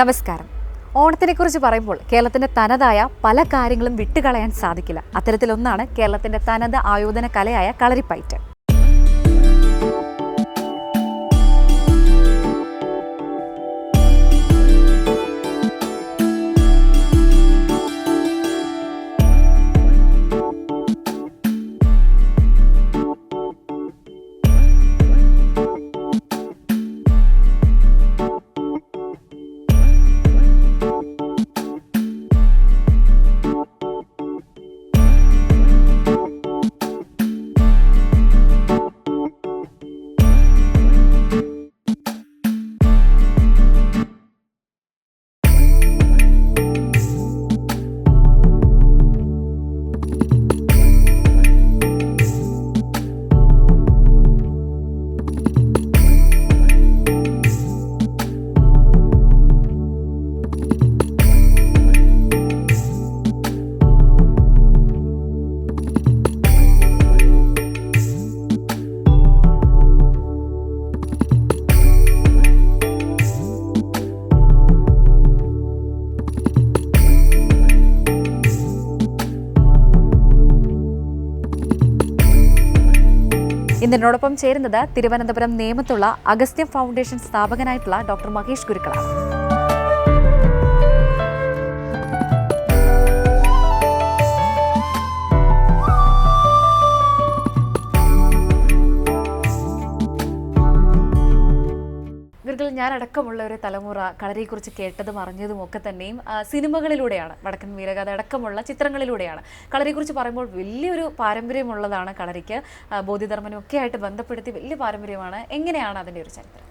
നമസ്കാരം. ഓണത്തിനെ കുറിച്ച് പറയുമ്പോൾ കേരളത്തിന്റെ തനതായ പല കാര്യങ്ങളും വിട്ടുകളയാൻ സാധിക്കില്ല. അത്തരത്തിലൊന്നാണ് കേരളത്തിന്റെ തനത് ആയോധന കലയായ കളരിപ്പയറ്റ്. ഇന്ന് എന്നോടൊപ്പം ചേരുന്നത് തിരുവനന്തപുരം നേമത്തുള്ള അഗസ്ത്യം ഫൗണ്ടേഷൻ സ്ഥാപകനായിട്ടുള്ള ഡോക്ടർ മഹേഷ് ഗുരുക്കളാണ്. അടക്കമുള്ള ഒരു തലമുറ കളരിയെക്കുറിച്ച് കേട്ടതും അറിഞ്ഞതും ഒക്കെ തന്നെയും സിനിമകളിലൂടെയാണ് വടക്കൻ വീരഗാഥ അടക്കമുള്ള ചിത്രങ്ങളിലൂടെയാണ്. കളരിയെക്കുറിച്ച് പറയുമ്പോൾ വലിയൊരു പാരമ്പര്യമുള്ളതാണ് കളരിക്ക്. ബോധ്യധർമ്മനും ഒക്കെ ആയിട്ട് ബന്ധപ്പെടുത്തി വലിയ പാരമ്പര്യമാണ് എങ്ങനെയാണ് അതിന്റെ ഒരു ചരിത്രം?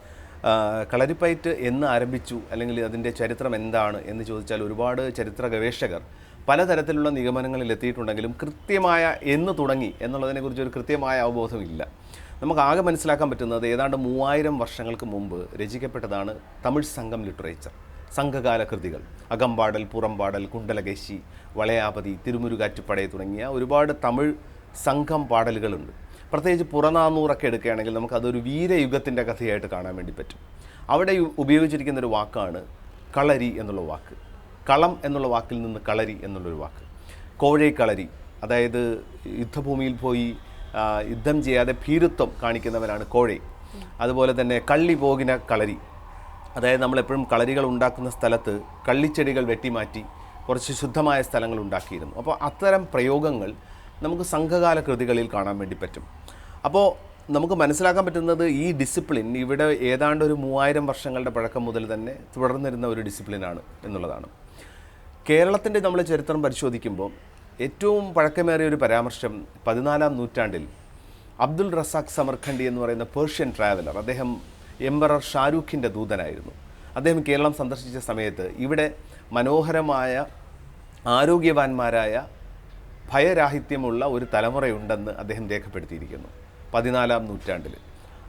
കളരിപ്പയറ്റ് എന്ന് ആരംഭിച്ചു അല്ലെങ്കിൽ അതിന്റെ ചരിത്രം എന്താണ് എന്ന് ചോദിച്ചാൽ ഒരുപാട് ചരിത്ര ഗവേഷകർ പലതരത്തിലുള്ള നിഗമനങ്ങളിൽ എത്തിയിട്ടുണ്ടെങ്കിലും കൃത്യമായ എന്ന് തുടങ്ങി എന്നുള്ളതിനെക്കുറിച്ച് ഒരു കൃത്യമായ അവബോധമില്ല. നമുക്ക് ആകെ മനസ്സിലാക്കാൻ പറ്റുന്നത് ഏതാണ്ട് മൂവായിരം വർഷങ്ങൾക്ക് മുമ്പ് രചിക്കപ്പെട്ടതാണ് തമിഴ് സംഘം ലിറ്ററേച്ചർ സംഘകാല കൃതികൾ. അകമ്പാടൽ പുറംപാടൽ കുണ്ടലകേശി വളയാപതി തിരുമുരുകാറ്റുപട തുടങ്ങിയ ഒരുപാട് തമിഴ് സംഘം പാടലുകളുണ്ട്. പ്രത്യേകിച്ച് പുറനാന്നൂറൊക്കെ എടുക്കുകയാണെങ്കിൽ നമുക്കതൊരു വീരയുഗത്തിന്റെ കഥയായിട്ട് കാണാൻ വേണ്ടി പറ്റും. അവിടെ ഉപയോഗിച്ചിരിക്കുന്ന ഒരു വാക്കാണ് കളരി എന്നുള്ള വാക്ക്. കളം എന്നുള്ള വാക്കിൽ നിന്ന് കളരി എന്നുള്ളൊരു വാക്ക്. കോഴേ കളരി അതായത് യുദ്ധഭൂമിയിൽ പോയി യുദ്ധം ചെയ്യാതെ ഭീരുത്വം കാണിക്കുന്നവരാണ് കോഴി. അതുപോലെ തന്നെ കള്ളി പോകിന കളരി. അതായത് നമ്മളെപ്പോഴും കളരികൾ ഉണ്ടാക്കുന്ന സ്ഥലത്ത് കള്ളിച്ചെടികൾ വെട്ടിമാറ്റി കുറച്ച് ശുദ്ധമായ സ്ഥലങ്ങൾ ഉണ്ടാക്കിയിരുന്നു. അപ്പോൾ അത്തരം പ്രയോഗങ്ങൾ നമുക്ക് സംഘകാല കൃതികളിൽ കാണാൻ വേണ്ടി പറ്റും. അപ്പോൾ നമുക്ക് മനസ്സിലാക്കാൻ പറ്റുന്നത് ഈ ഡിസിപ്ലിൻ ഇവിടെ ഏതാണ്ട് ഒരു മൂവായിരം വർഷങ്ങളുടെ പഴക്കം മുതൽ തന്നെ തുടർന്നിരുന്ന ഒരു ഡിസിപ്ലിനാണ് എന്നുള്ളതാണ്. കേരളത്തിന്റെ നമ്മൾ ചരിത്രം പരിശോധിക്കുമ്പോൾ ഏറ്റവും പഴക്കമേറിയ ഒരു പരാമർശം പതിനാലാം നൂറ്റാണ്ടിൽ അബ്ദുൾ റസാഖ് സമർഖണ്ഡി എന്ന് പറയുന്ന പേർഷ്യൻ ട്രാവലർ അദ്ദേഹം എംബറർ ഷാരൂഖിന്റെ ദൂതനായിരുന്നു. അദ്ദേഹം കേരളം സന്ദർശിച്ച സമയത്ത് ഇവിടെ മനോഹരമായ ആരോഗ്യവാന്മാരായ ഭയരാഹിത്യമുള്ള ഒരു തലമുറയുണ്ടെന്ന് അദ്ദേഹം രേഖപ്പെടുത്തിയിരിക്കുന്നു പതിനാലാം നൂറ്റാണ്ടിൽ.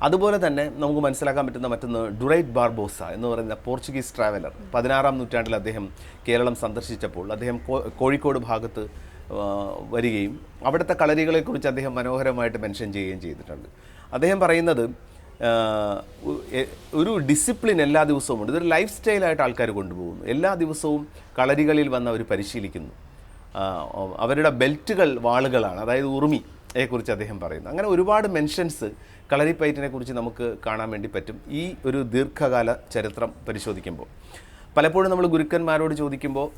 അതുപോലെ തന്നെ നമുക്ക് മനസ്സിലാക്കാൻ പറ്റുന്ന മറ്റൊന്ന് ഡുറൈറ്റ് ബാർബോസ എന്ന് പറയുന്ന പോർച്ചുഗീസ് ട്രാവലർ. പതിനാറാം നൂറ്റാണ്ടിൽ അദ്ദേഹം കേരളം സന്ദർശിച്ചപ്പോൾ അദ്ദേഹം കോഴിക്കോട് ഭാഗത്ത് വരികയും അവിടുത്തെ കളരികളെക്കുറിച്ച് അദ്ദേഹം മനോഹരമായിട്ട് മെൻഷൻ ചെയ്യുകയും ചെയ്തിട്ടുണ്ട്. അദ്ദേഹം പറയുന്നത് ഒരു ഡിസിപ്ലിൻ എല്ലാ ദിവസവും ഉണ്ട്. ഇതൊരു ലൈഫ് സ്റ്റൈലായിട്ട് ആൾക്കാർ കൊണ്ടുപോകുന്നു. എല്ലാ ദിവസവും കളരികളിൽ വന്ന് അവർ പരിശീലിക്കുന്നു. അവരുടെ ബെൽറ്റുകൾ വാളുകളാണ്. അതായത് ഉറുമി കുറിച്ച് അദ്ദേഹം പറയുന്നു. അങ്ങനെ ഒരുപാട് മെൻഷൻസ് കളരിപ്പയറ്റിനെ കുറിച്ച് നമുക്ക് കാണാൻ വേണ്ടി പറ്റും. ഈ ഒരു ദീർഘകാല ചരിത്രം പരിശോധിക്കുമ്പോൾ. പലപ്പോഴും നമ്മൾ ഗുരുക്കന്മാരോട് ചോദിക്കുമ്പോൾ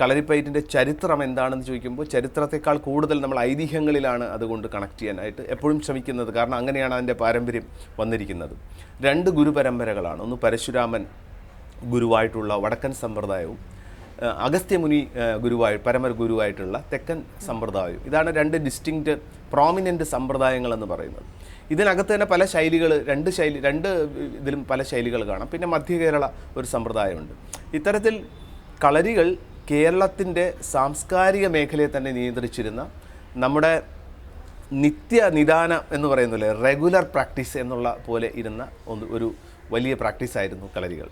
കളരിപ്പയറ്റിന്റെ ചരിത്രം എന്താണെന്ന് ചോദിക്കുമ്പോൾ ചരിത്രത്തെക്കാൾ കൂടുതൽ നമ്മൾ ഐതിഹ്യങ്ങളിലാണ് അതുകൊണ്ട് കണക്ട് ചെയ്യാനായിട്ട് എപ്പോഴും ശ്രമിക്കുന്നത്. കാരണം അങ്ങനെയാണ് അതിന്റെ പാരമ്പര്യം വന്നിരിക്കുന്നത്. രണ്ട് ഗുരുപരമ്പരകളാണ്. ഒന്ന് പരശുരാമൻ ഗുരുവായിട്ടുള്ള വടക്കൻ സമ്പ്രദായവും അഗസ്ത്യമുനി ഗുരുവായി പരമ ഗുരുവായിട്ടുള്ള തെക്കൻ സമ്പ്രദായവും. ഇതാണ് രണ്ട് ഡിസ്റ്റിങ്ക്റ്റ് പ്രോമിനന്റ് സമ്പ്രദായങ്ങളെന്ന് പറയുന്നത്. ഇതിനകത്ത് തന്നെ പല ശൈലികൾ രണ്ട് ശൈലി രണ്ട് ഇതിലും പല ശൈലികൾ കാണാം. പിന്നെ മധ്യകേരള ഒരു സമ്പ്രദായമുണ്ട്. ഇത്തരത്തിൽ കളരികൾ കേരളത്തിന്റെ സാംസ്കാരിക മേഖലയെ തന്നെ നിയന്ത്രിച്ചിരുന്ന നമ്മുടെ നിത്യ നിദാനം എന്ന് പറയുന്നില്ലേ റെഗുലർ പ്രാക്ടീസ് എന്നുള്ള പോലെ ഇരുന്ന ഒന്ന് ഒരു വലിയ പ്രാക്ടീസ് ആയിരുന്നു കളരികൾ.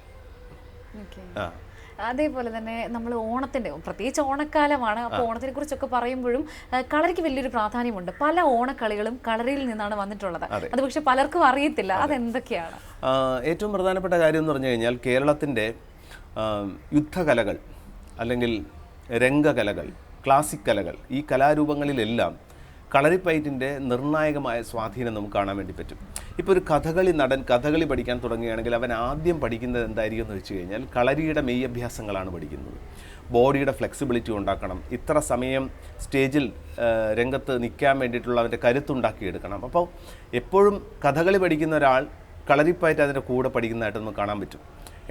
ആ. അതേപോലെ തന്നെ നമ്മൾ ഓണത്തിന്റെ പ്രത്യേകിച്ച് ഓണക്കാലമാണ് അപ്പോൾ ഓണത്തിനെ കുറിച്ചൊക്കെ പറയുമ്പോഴും കളരിക്ക് വലിയൊരു പ്രാധാന്യമുണ്ട്. പല ഓണക്കളികളും കളരിയിൽ നിന്നാണ് വന്നിട്ടുള്ളത്. അത്. പക്ഷെ പലർക്കും അറിയത്തില്ല. അതെന്തൊക്കെയാണ്? ഏറ്റവും പ്രധാനപ്പെട്ട കാര്യം എന്ന് പറഞ്ഞു കഴിഞ്ഞാൽ കേരളത്തിന്റെ യുദ്ധകലകൾ. അല്ലെങ്കിൽ രംഗകലകൾ ക്ലാസിക് കലകൾ ഈ കലാരൂപങ്ങളിലെല്ലാം കളരിപ്പയറ്റിന്റെ നിർണായകമായ സ്വാധീനം നമുക്ക് കാണാൻ വേണ്ടി പറ്റും. ഇപ്പോൾ ഒരു കഥകളി നടൻ കഥകളി പഠിക്കാൻ തുടങ്ങുകയാണെങ്കിൽ അവൻ ആദ്യം പഠിക്കുന്നത് എന്തായിരിക്കും എന്ന് വെച്ച് കഴിഞ്ഞാൽ കളരിയുടെ മെയ് അഭ്യാസങ്ങളാണ് പഠിക്കുന്നത്. ബോഡിയുടെ ഫ്ലെക്സിബിലിറ്റി ഉണ്ടാക്കണം ഇത്ര സമയം സ്റ്റേജിൽ രംഗത്ത് നിൽക്കാൻ വേണ്ടിയിട്ടുള്ള അവന്റെ കരുത്തുണ്ടാക്കിയെടുക്കണം. അപ്പോൾ എപ്പോഴും കഥകളി പഠിക്കുന്ന ഒരാൾ കളരിപ്പയറ്റ് അതിന്റെ കൂടെ പഠിക്കുന്നതായിട്ട് നമുക്ക് കാണാൻ പറ്റും.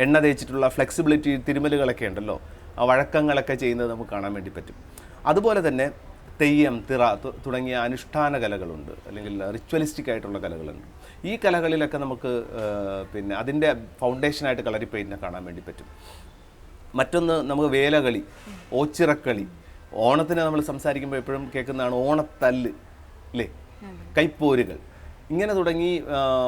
എണ്ണ തേച്ചിട്ടുള്ള ഫ്ലെക്സിബിലിറ്റി തിരുമലുകളൊക്കെ ഉണ്ടല്ലോ വഴക്കങ്ങളൊക്കെ ചെയ്യുന്നത് നമുക്ക് കാണാൻ വേണ്ടി പറ്റും. അതുപോലെ തന്നെ തെയ്യം തിറ തുടങ്ങിയ അനുഷ്ഠാന കലകളുണ്ട് അല്ലെങ്കിൽ റിച്വലിസ്റ്റിക് ആയിട്ടുള്ള കലകളുണ്ട്. ഈ കലകളിലൊക്കെ നമുക്ക് പിന്നെ അതിന്റെ ഫൗണ്ടേഷനായിട്ട് കളരിപ്പയറ്റിനെ കാണാൻ വേണ്ടി പറ്റും. മറ്റൊന്ന് നമുക്ക് വേലകളി ഓച്ചിറക്കളി. ഓണത്തിന് നമ്മൾ സംസാരിക്കുമ്പോൾ എപ്പോഴും കേൾക്കുന്നതാണ് ഓണത്തല്ല് അല്ലേ കൈപ്പോരുകൾ. ഇങ്ങനെ തുടങ്ങി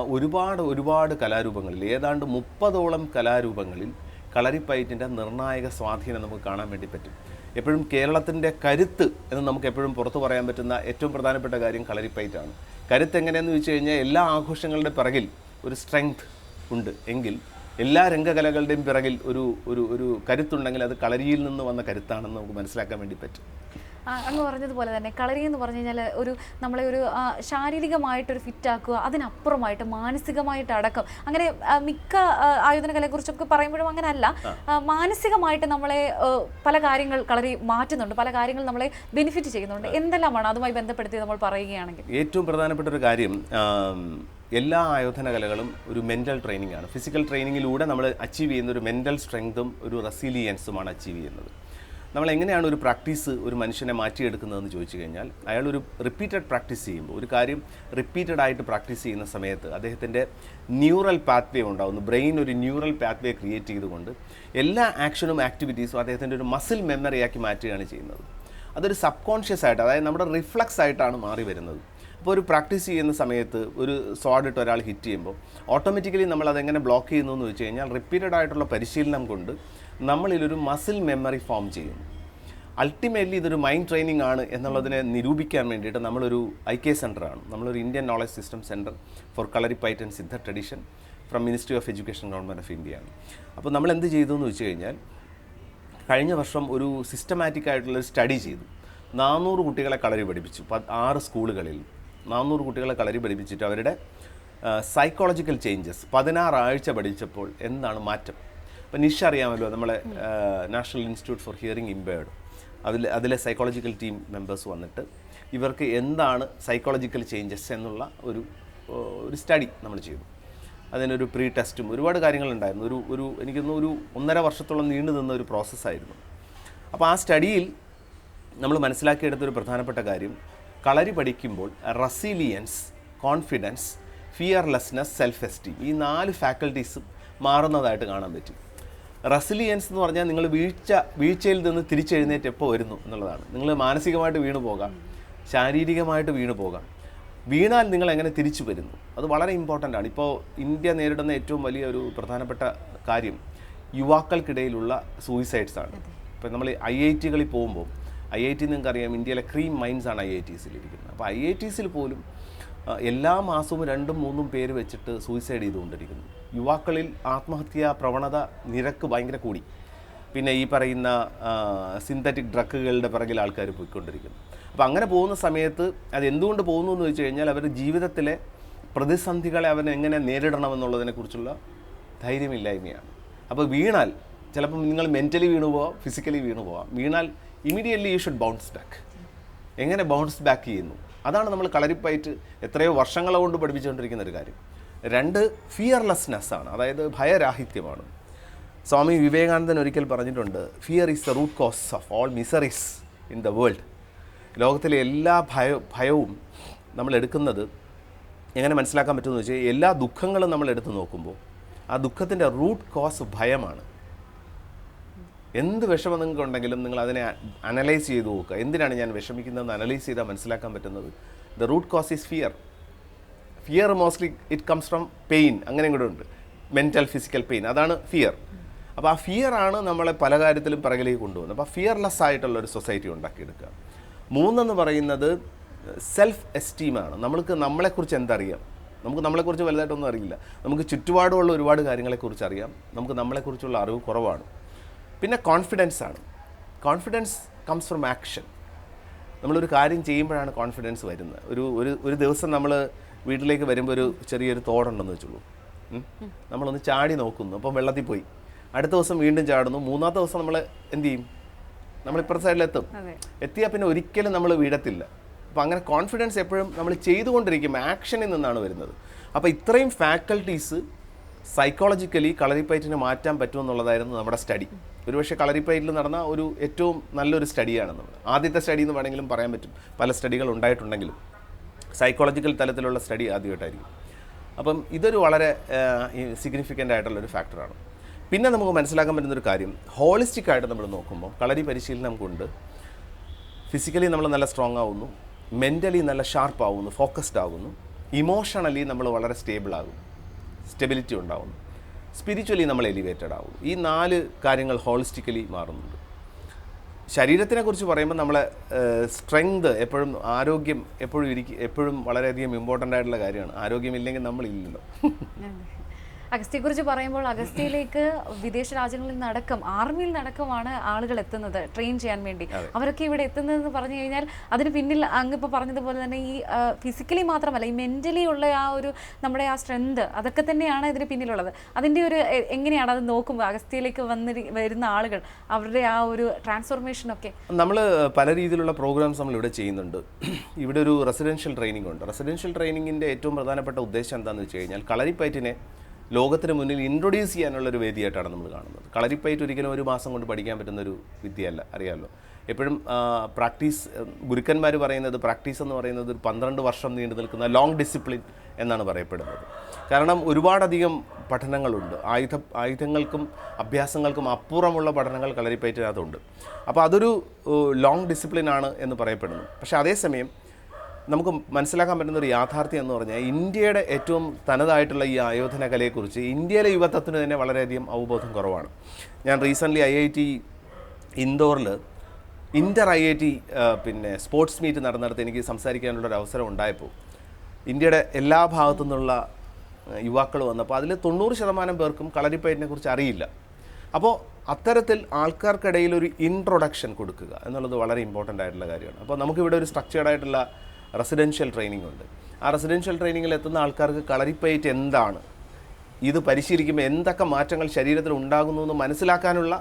ഒരുപാട് ഒരുപാട് കലാരൂപങ്ങളിൽ ഏതാണ്ട് മുപ്പതോളം കലാരൂപങ്ങളിൽ കളരിപ്പയറ്റിന്റെ നിർണായക സ്വാധീനം നമുക്ക് കാണാൻ വേണ്ടി പറ്റും. എപ്പോഴും കേരളത്തിന്റെ കരുത്ത് എന്ന് നമുക്ക് എപ്പോഴും പുറത്തു പറയാൻ പറ്റുന്ന ഏറ്റവും പ്രധാനപ്പെട്ട കാര്യം കളരിപ്പയറ്റാണ്. കരുത്ത് എങ്ങനെയെന്ന് വെച്ച് കഴിഞ്ഞാൽ എല്ലാ ആഘോഷങ്ങളുടെ പിറകിൽ ഒരു സ്ട്രെങ്ത് ഉണ്ട്. എങ്കിൽ എല്ലാ രംഗകലകളുടെയും പിറകിൽ ഒരു ഒരു ഒരു കരുത്തുണ്ടെങ്കിൽ അത് കളരിയിൽ നിന്ന് വന്ന കരുത്താണെന്ന് നമുക്ക് മനസ്സിലാക്കാൻ വേണ്ടി പറ്റും. അങ്ങ് പറഞ്ഞതുപോലെ തന്നെ. കളരി എന്ന് പറഞ്ഞു കഴിഞ്ഞാൽ ഒരു നമ്മളെ ഒരു ശാരീരികമായിട്ടൊരു ഫിറ്റാക്കുക അതിനപ്പുറമായിട്ട് മാനസികമായിട്ട് അടക്കം. അങ്ങനെ മിക്ക ആ, കുറിച്ചൊക്കെ കലയെക്കുറിച്ചൊക്കെ പറയുമ്പോഴും അങ്ങനെ അല്ല മാനസികമായിട്ട് നമ്മളെ പല കാര്യങ്ങൾ കളരി മാറ്റുന്നുണ്ട്. പല കാര്യങ്ങൾ നമ്മളെ ബെനിഫിറ്റ് ചെയ്യുന്നുണ്ട്. എന്തെല്ലാമാണ് അതുമായി ബന്ധപ്പെടുത്തി നമ്മൾ പറയുകയാണെങ്കിൽ? ഏറ്റവും പ്രധാനപ്പെട്ട ഒരു കാര്യം എല്ലാ ആയോധന കലകളും ഒരു മെന്റൽ ട്രെയിനിങ് ആണ്. ഫിസിക്കൽ ട്രെയിനിങ്ങിലൂടെ നമ്മൾ അച്ചീവ് ചെയ്യുന്ന ഒരു മെന്റൽ സ്ട്രെങ്തും ഒരു റെസിലിയൻസുമാണ് അച്ചീവ് ചെയ്യുന്നത്. നമ്മൾ എങ്ങനെയാണ് ഒരു പ്രാക്ടീസ് ഒരു മനുഷ്യനെ മാറ്റിയെടുക്കുന്നതെന്ന് ചോദിച്ചു കഴിഞ്ഞാൽ അയാൾ ഒരു റിപ്പീറ്റഡ് പ്രാക്ടീസ് ചെയ്യുമ്പോൾ ഒരു കാര്യം റിപ്പീറ്റഡ് ആയിട്ട് പ്രാക്ടീസ് ചെയ്യുന്ന സമയത്ത് അദ്ദേഹത്തിന്റെ ന്യൂറൽ പാത്വേ ഉണ്ടാകുന്നു ബ്രെയിൻ ഒരു ന്യൂറൽ പാത്വേ ക്രിയേറ്റ് ചെയ്തുകൊണ്ട് എല്ലാ ആക്ഷനും ആക്ടിവിറ്റീസും അദ്ദേഹത്തിന്റെ ഒരു മസിൽ മെമ്മറിയാക്കി മാറ്റുകയാണ് ചെയ്യുന്നത്. അതൊരു സബ് കോൺഷ്യസ് ആയിട്ട് അതായത് നമ്മുടെ റിഫ്ലക്സ് ആയിട്ടാണ് മാറി വരുന്നത്. അപ്പോൾ ഒരു പ്രാക്ടീസ് ചെയ്യുന്ന സമയത്ത് ഒരു സോഡ് ഇട്ട് ഒരാൾ ഹിറ്റ് ചെയ്യുമ്പോൾ ഓട്ടോമാറ്റിക്കലി നമ്മൾ അതെങ്ങനെ ബ്ലോക്ക് ചെയ്യുന്നു എന്ന് വെച്ച് കഴിഞ്ഞാൽ റിപ്പീറ്റഡ് ആയിട്ടുള്ള പരിശീലനം കൊണ്ട് നമ്മളിലൊരു മസിൽ മെമ്മറി ഫോം ചെയ്യും അൾട്ടിമേറ്റ്ലി ഇതൊരു മൈൻഡ് ട്രെയിനിങ് ആണ് എന്നുള്ളതിനെ നിരൂപിക്കാൻ വേണ്ടിയിട്ട് നമ്മളൊരു ഐ കെ സെന്ററാണ് നമ്മളൊരു Indian knowledge system centre for Kalaripayattu and Siddha tradition from ministry of education government of India ആണ്. അപ്പോൾ നമ്മൾ എന്ത് ചെയ്തു എന്ന് വെച്ച് കഴിഞ്ഞാൽ കഴിഞ്ഞ വർഷം ഒരു സിസ്റ്റമാറ്റിക് ആയിട്ടുള്ളൊരു സ്റ്റഡി ചെയ്തു. നാനൂറ് കുട്ടികളെ കളരി പഠിപ്പിച്ചു. ആറ് സ്കൂളുകളിൽ നാനൂറ് കുട്ടികളെ കളരി പഠിപ്പിച്ചിട്ട് അവരുടെ സൈക്കോളജിക്കൽ ചേഞ്ചസ് പതിനാറ് ആഴ്ച പഠിച്ചപ്പോൾ എന്താണ് മാറ്റം? അപ്പം നിഷ അറിയാമല്ലോ നമ്മളെ national institute for hearing impaired അതിൽ അതിലെ സൈക്കോളജിക്കൽ ടീം മെമ്പേഴ്സ് വന്നിട്ട് ഇവർക്ക് എന്താണ് സൈക്കോളജിക്കൽ ചേഞ്ചസ് എന്നുള്ള ഒരു ഒരു സ്റ്റഡി നമ്മൾ ചെയ്തു. അതിനൊരു പ്രീ ടെസ്റ്റും ഒരുപാട് കാര്യങ്ങളുണ്ടായിരുന്നു. ഒരു ഒരു എനിക്കൊന്ന് ഒരു ഒന്നര വർഷത്തോളം നീണ്ടു നിന്ന ഒരു പ്രോസസ്സായിരുന്നു അപ്പോൾ ആ സ്റ്റഡിയിൽ നമ്മൾ മനസ്സിലാക്കിയെടുത്തൊരു പ്രധാനപ്പെട്ട കാര്യം കളരി പഠിക്കുമ്പോൾ resilience confidence fearlessness self esteem ഈ നാല് ഫാക്കൽറ്റീസും മാറുന്നതായിട്ട് കാണാൻ പറ്റും. റെസിലിയൻസ് എന്ന് പറഞ്ഞാൽ നിങ്ങൾ വീഴ്ച വീഴ്ചയിൽ നിന്ന് തിരിച്ചെഴുന്നേറ്റ് എപ്പോൾ വരുന്നു എന്നുള്ളതാണ്. നിങ്ങൾ മാനസികമായിട്ട് വീണു പോകാം ശാരീരികമായിട്ട് വീണു പോകാം. വീണാൽ നിങ്ങൾ എങ്ങനെ തിരിച്ചു വരുന്നു? അത് വളരെ ഇമ്പോർട്ടന്റ് ആണ്. ഇപ്പോൾ ഇന്ത്യ നേരിടുന്ന ഏറ്റവും വലിയ ഒരു പ്രധാനപ്പെട്ട കാര്യം യുവാക്കൾക്കിടയിലുള്ള സൂയിസൈഡ്സ് ആണ്. ഇപ്പോൾ നമ്മൾ ഐ ഐ ടികളിൽ പോകുമ്പോൾ ഐ ഐ ടി നിങ്ങൾക്കറിയാം ഇന്ത്യയിലെ ക്രീം മൈൻഡ്സ് ആണ് ഐ ഐ ടിസിലിരിക്കുന്നത് അപ്പോൾ ഐ ഐ ടിസിൽ പോലും എല്ലാ മാസവും രണ്ടും മൂന്നും പേര് വെച്ചിട്ട് സൂയിസൈഡ് ചെയ്തുകൊണ്ടിരിക്കുന്നു. യുവാക്കളിൽ ആത്മഹത്യാ പ്രവണത നിരക്ക് ഭയങ്കര കൂടി. പിന്നെ ഈ പറയുന്ന സിന്തറ്റിക് ഡ്രഗുകളുടെ പിറകിൽ ആൾക്കാർ പോയിക്കൊണ്ടിരിക്കുന്നു. അപ്പോൾ അങ്ങനെ പോകുന്ന സമയത്ത് അത് എന്തുകൊണ്ട് പോകുന്നു എന്ന് വെച്ച് കഴിഞ്ഞാൽ അവരുടെ ജീവിതത്തിലെ പ്രതിസന്ധികളെ അവൻ എങ്ങനെ നേരിടണമെന്നുള്ളതിനെക്കുറിച്ചുള്ള ധൈര്യമില്ലായ്മയാണ്. അപ്പോൾ വീണാൽ ചിലപ്പം നിങ്ങൾ മെന്റലി വീണു പോവാം ഫിസിക്കലി വീണു പോവാം. വീണാൽ immediately you should bounce back എങ്ങനെ ബൗൺസ് ബാക്ക് ചെയ്യുന്നു? അതാണ് നമ്മൾ കളരിപ്പയറ്റ് എത്രയോ വർഷങ്ങളെ കൊണ്ട് പഠിപ്പിച്ചുകൊണ്ടിരിക്കുന്ന ഒരു കാര്യം. രണ്ട് ഫിയർലെസ്നെസ് ആണ് അതായത് ഭയരാഹിത്യമാണ്. സ്വാമി വിവേകാനന്ദൻ ഒരിക്കൽ പറഞ്ഞിട്ടുണ്ട് fear is the root cause of all miseries in the world ലോകത്തിലെ എല്ലാ ഭയ ഭയവും നമ്മൾ എടുക്കുന്നത് എങ്ങനെ മനസ്സിലാക്കാൻ പറ്റുമെന്ന് വെച്ചാൽ എല്ലാ ദുഃഖങ്ങളും നമ്മൾ എടുത്തു നോക്കുമ്പോൾ ആ ദുഃഖത്തിന്റെ റൂട്ട് കോസ് ഭയമാണ്. എന്ത് വിഷമം നിങ്ങൾക്ക് ഉണ്ടെങ്കിലും നിങ്ങൾ അതിനെ അനലൈസ് ചെയ്ത് നോക്കുക. എന്തിനാണ് ഞാൻ വിഷമിക്കുന്നതെന്ന് അനലൈസ് ചെയ്താൽ മനസ്സിലാക്കാൻ പറ്റുന്നത്? The root cause is fear fear mostly it comes from pain അങ്ങനെയും കൂടെ ഉണ്ട്. മെന്റൽ ഫിസിക്കൽ പെയിൻ അതാണ് ഫിയർ അപ്പോൾ ആ ഫിയർ ആണ് നമ്മളെ പല കാര്യത്തിലും പിറകിലേക്ക് കൊണ്ടുപോകുന്നത്. അപ്പോൾ ഫിയർലെസ് ആയിട്ടുള്ള ഒരു സൊസൈറ്റി ഉണ്ടാക്കിയെടുക്കുക. മൂന്നെന്ന് പറയുന്നത് സെൽഫ് എസ്റ്റീമാണ് നമ്മൾക്ക് നമ്മളെക്കുറിച്ച് എന്തറിയാം? നമുക്ക് നമ്മളെക്കുറിച്ച് വലുതായിട്ടൊന്നും അറിയില്ല. നമുക്ക് ചുറ്റുപാടുമുള്ള ഒരുപാട് കാര്യങ്ങളെക്കുറിച്ച് അറിയാം. നമുക്ക് നമ്മളെക്കുറിച്ചുള്ള അറിവ് കുറവാണ്. പിന്നെ കോൺഫിഡൻസ് ആണ്. കോൺഫിഡൻസ് കംസ് ഫ്രം ആക്ഷൻ നമ്മളൊരു കാര്യം ചെയ്യുമ്പോഴാണ് കോൺഫിഡൻസ് വരുന്നത്. ഒരു ഒരു ഒരു ദിവസം നമ്മൾ വീട്ടിലേക്ക് വരുമ്പോൾ ഒരു ചെറിയൊരു തോടുണ്ടെന്ന് വെച്ചോളൂ. ഉം. നമ്മളൊന്ന് ചാടി നോക്കുന്നു. അപ്പം വെള്ളത്തിൽ പോയി. അടുത്ത ദിവസം വീണ്ടും ചാടുന്നു. മൂന്നാമത്തെ ദിവസം നമ്മൾ എന്ത് ചെയ്യും? നമ്മൾ ഇപ്പുറത്തെ സൈഡിലെത്തും എത്തിയാൽ പിന്നെ ഒരിക്കലും നമ്മൾ വീഴത്തില്ല അപ്പം അങ്ങനെ കോൺഫിഡൻസ് എപ്പോഴും നമ്മൾ ചെയ്തുകൊണ്ടിരിക്കും. ആക്ഷനിൽ നിന്നാണ് വരുന്നത്. അപ്പോൾ ഇത്രയും ഫാക്കൽറ്റീസ് സൈക്കോളജിക്കലി കളരിപ്പയറ്റിനെ മാറ്റാൻ പറ്റുമെന്നുള്ളതായിരുന്നു നമ്മുടെ സ്റ്റഡി ഒരുപക്ഷെ കളരിപ്പയറ്റിൽ നടന്ന ഒരു ഏറ്റവും നല്ലൊരു സ്റ്റഡിയാണ് നമ്മൾ ആദ്യത്തെ സ്റ്റഡി എന്ന് വേണമെങ്കിലും പറയാൻ പറ്റും. പല സ്റ്റഡികൾ ഉണ്ടായിട്ടുണ്ടെങ്കിലും. സൈക്കോളജിക്കൽ തലത്തിലുള്ള സ്റ്റഡി ആദ്യമായിട്ടായിരിക്കും. അപ്പം ഇതൊരു വളരെ സിഗ്നിഫിക്കന്റ് ആയിട്ടുള്ളൊരു ഫാക്ടറാണ് പിന്നെ നമുക്ക് മനസ്സിലാക്കാൻ പറ്റുന്നൊരു കാര്യം ഹോളിസ്റ്റിക് ആയിട്ട് നമ്മൾ നോക്കുമ്പോൾ കളരി പരിശീലനം കൊണ്ട് ഫിസിക്കലി നമ്മൾ നല്ല സ്ട്രോങ് ആവുന്നു മെന്റലി നല്ല ഷാർപ്പ് ആവുന്നു ഫോക്കസ്ഡ് ആകുന്നു ഇമോഷണലി നമ്മൾ വളരെ സ്റ്റേബിൾ ആകും സ്റ്റെബിലിറ്റി ഉണ്ടാകുന്നു സ്പിരിച്വലി നമ്മൾ എലിവേറ്റഡ് ആവുന്നു. ഈ നാല് കാര്യങ്ങൾ ഹോളിസ്റ്റിക്കലി മാറുന്നുണ്ട്. ശരീരത്തിനെ കുറിച്ച് പറയുമ്പോൾ നമ്മളെ സ്ട്രെങ്ത് എപ്പോഴും ആരോഗ്യം എപ്പോഴും ഇരിക്കും എപ്പോഴും വളരെയധികം ഇമ്പോർട്ടന്റ് ആയിട്ടുള്ള കാര്യമാണ്. ആരോഗ്യമില്ലെങ്കിൽ നമ്മളില്ലല്ലോ. അഗസ്ത്യയെക്കുറിച്ച് പറയുമ്പോൾ അഗസ്ത്യയിലേക്ക് വിദേശ രാജ്യങ്ങളിൽ നടക്കും ആർമിയിൽ നടക്കുമാണ് ആളുകൾ എത്തുന്നത് ട്രെയിൻ ചെയ്യാൻ വേണ്ടി. അവരൊക്കെ ഇവിടെ എത്തുന്നതെന്ന് പറഞ്ഞു കഴിഞ്ഞാൽ അതിന് പിന്നിൽ അങ്ങ് ഇപ്പോൾ പറഞ്ഞതുപോലെ തന്നെ ഈ ഫിസിക്കലി മാത്രമല്ല ഈ മെന്റലി ഉള്ള ആ ഒരു നമ്മുടെ ആ സ്ട്രെങ്ത് അതൊക്കെ തന്നെയാണ് ഇതിന് പിന്നിലുള്ളത്. അതിന്റെ ഒരു എങ്ങനെയാണ് അത് നോക്കുമ്പോൾ അഗസ്ത്യയിലേക്ക് വന്നി വരുന്ന ആളുകൾ അവരുടെ ആ ഒരു ട്രാൻസ്ഫോർമേഷൻ ഒക്കെ? നമ്മൾ പല രീതിയിലുള്ള പ്രോഗ്രാംസ് നമ്മൾ ഇവിടെ ചെയ്യുന്നുണ്ട്. ഇവിടെ ഒരു റെസിഡൻഷ്യൽ ട്രെയിനിങ് ഉണ്ട്. റെസിഡൻഷ്യൽ ട്രെയിനിങ്ങിന്റെ ഏറ്റവും പ്രധാനപ്പെട്ട ഉദ്ദേശം എന്താണെന്ന് വെച്ച് കഴിഞ്ഞാൽ കളരിപ്പയറ്റിനെ ലോകത്തിന് മുന്നിൽ ഇൻട്രൊഡ്യൂസ് ചെയ്യാനുള്ള ഒരു വേദിയായിട്ടാണ് നമ്മൾ കാണുന്നത്. കളരിപ്പയറ്റ് ഒരിക്കലും ഒരു മാസം കൊണ്ട് പഠിക്കാൻ പറ്റുന്ന ഒരു വിദ്യയല്ല അറിയാമല്ലോ എപ്പോഴും പ്രാക്ടീസ് ഗുരുക്കന്മാർ പറയുന്നത് പ്രാക്ടീസ് എന്ന് പറയുന്നത് ഒരു പന്ത്രണ്ട് വർഷം നീണ്ടു നിൽക്കുന്ന ലോങ് ഡിസിപ്ലിൻ എന്നാണ് പറയപ്പെടുന്നത്. കാരണം ഒരുപാടധികം പഠനങ്ങളുണ്ട്. ആയുധ ആയുധങ്ങൾക്കും അഭ്യാസങ്ങൾക്കും അപ്പുറമുള്ള പഠനങ്ങൾ കളരിപ്പയറ്റിനകത്തുണ്ട്. അപ്പോൾ അതൊരു ലോങ് ഡിസിപ്ലിൻ ആണ് എന്ന് പറയപ്പെടുന്നു. പക്ഷേ അതേസമയം നമുക്ക് മനസ്സിലാക്കാൻ പറ്റുന്ന ഒരു യാഥാർത്ഥ്യം എന്ന് പറഞ്ഞാൽ ഇന്ത്യയുടെ ഏറ്റവും തനതായിട്ടുള്ള ഈ ആയോധന കലയെക്കുറിച്ച് ഇന്ത്യയിലെ യുവത്വത്തിന് തന്നെ വളരെയധികം അവബോധം കുറവാണ്. ഞാൻ റീസെന്റ്ലി ഐ ഐ ടി ഇൻഡോറിൽ ഇന്റർ ഐ ഐ ടി പിന്നെ സ്പോർട്സ് മീറ്റ് നടന്നിടത്ത് എനിക്ക് സംസാരിക്കാനുള്ള ഒരു അവസരം ഉണ്ടായപ്പോൾ ഇന്ത്യയുടെ എല്ലാ ഭാഗത്തു നിന്നുള്ള യുവാക്കൾ വന്നപ്പോൾ അതിൽ തൊണ്ണൂറ് ശതമാനം പേർക്കും കളരിപ്പയറ്റിനെ കുറിച്ച് അറിയില്ല. അപ്പോൾ അത്തരത്തിൽ ആൾക്കാർക്കിടയിൽ ഒരു ഇൻട്രൊഡക്ഷൻ കൊടുക്കുക എന്നുള്ളത് വളരെ ഇമ്പോർട്ടന്റ് ആയിട്ടുള്ള കാര്യമാണ്. അപ്പോൾ നമുക്കിവിടെ ഒരു സ്ട്രക്ചേർഡ് ആയിട്ടുള്ള റെസിഡൻഷ്യൽ ട്രെയിനിങ് ഉണ്ട്. ആ റെസിഡൻഷ്യൽ ട്രെയിനിങ്ങിൽ എത്തുന്ന ആൾക്കാർക്ക് കളരിപ്പയറ്റ് എന്താണ്? ഇത് പരിശീലിക്കുമ്പോൾ എന്തൊക്കെ മാറ്റങ്ങൾ ശരീരത്തിൽ ഉണ്ടാകുന്നു എന്ന് മനസ്സിലാക്കാനുള്ള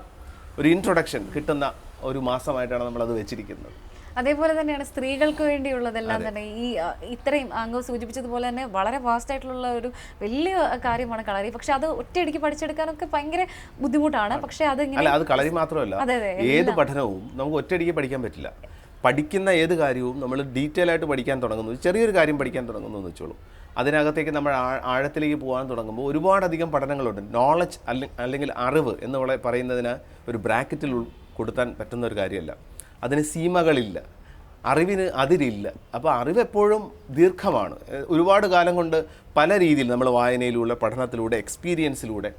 ഒരു ഇൻട്രൊഡക്ഷൻ കിട്ടുന്ന ഒരു മാസമായിട്ടാണ് നമ്മളത് വെച്ചിരിക്കുന്നത്. അതേപോലെ തന്നെയാണ് സ്ത്രീകൾക്ക് വേണ്ടിയുള്ളതെല്ലാം തന്നെ ഈ ഇത്രയും അംഗം സൂചിപ്പിച്ചതുപോലെ തന്നെ വളരെ ഫാസ്റ്റ് ആയിട്ടുള്ള ഒരു വലിയ കാര്യമാണ് കളരി. പക്ഷെ അത് ഒറ്റയടിക്ക് പഠിച്ചെടുക്കാനൊക്കെ ഭയങ്കര ബുദ്ധിമുട്ടാണ്. പക്ഷെ അത് അത് കളരി മാത്രമല്ല. ഏത് പഠനവും നമുക്ക് ഒറ്റയടിക്ക് പഠിക്കാൻ പറ്റില്ല. പഠിക്കുന്ന ഏത് കാര്യവും നമ്മൾ ഡീറ്റെയിൽ ആയിട്ട് പഠിക്കാൻ തുടങ്ങുന്നു. ചെറിയൊരു കാര്യം പഠിക്കാൻ തുടങ്ങുന്നു എന്ന് വെച്ചോളൂ. അതിനകത്തേക്ക് നമ്മൾ ആഴത്തിലേക്ക് പോകാൻ തുടങ്ങുമ്പോൾ ഒരുപാടധികം പഠനങ്ങളുണ്ട്. നോളജ് അല്ലെങ്കിൽ അറിവ് എന്ന് പറയുന്നതിന് ഒരു ബ്രാക്കറ്റിൽ കൊടുത്താൻ പറ്റുന്ന ഒരു കാര്യമല്ല. അതിന് സീമകളില്ല. അറിവിന് അതിരില്ല. അപ്പോൾ അറിവ് എപ്പോഴും ദീർഘമാണ് ഒരുപാട് കാലം കൊണ്ട് പല രീതിയിൽ നമ്മൾ വായനയിലൂടെ പഠനത്തിലൂടെ എക്സ്പീരിയൻസിലൂടെ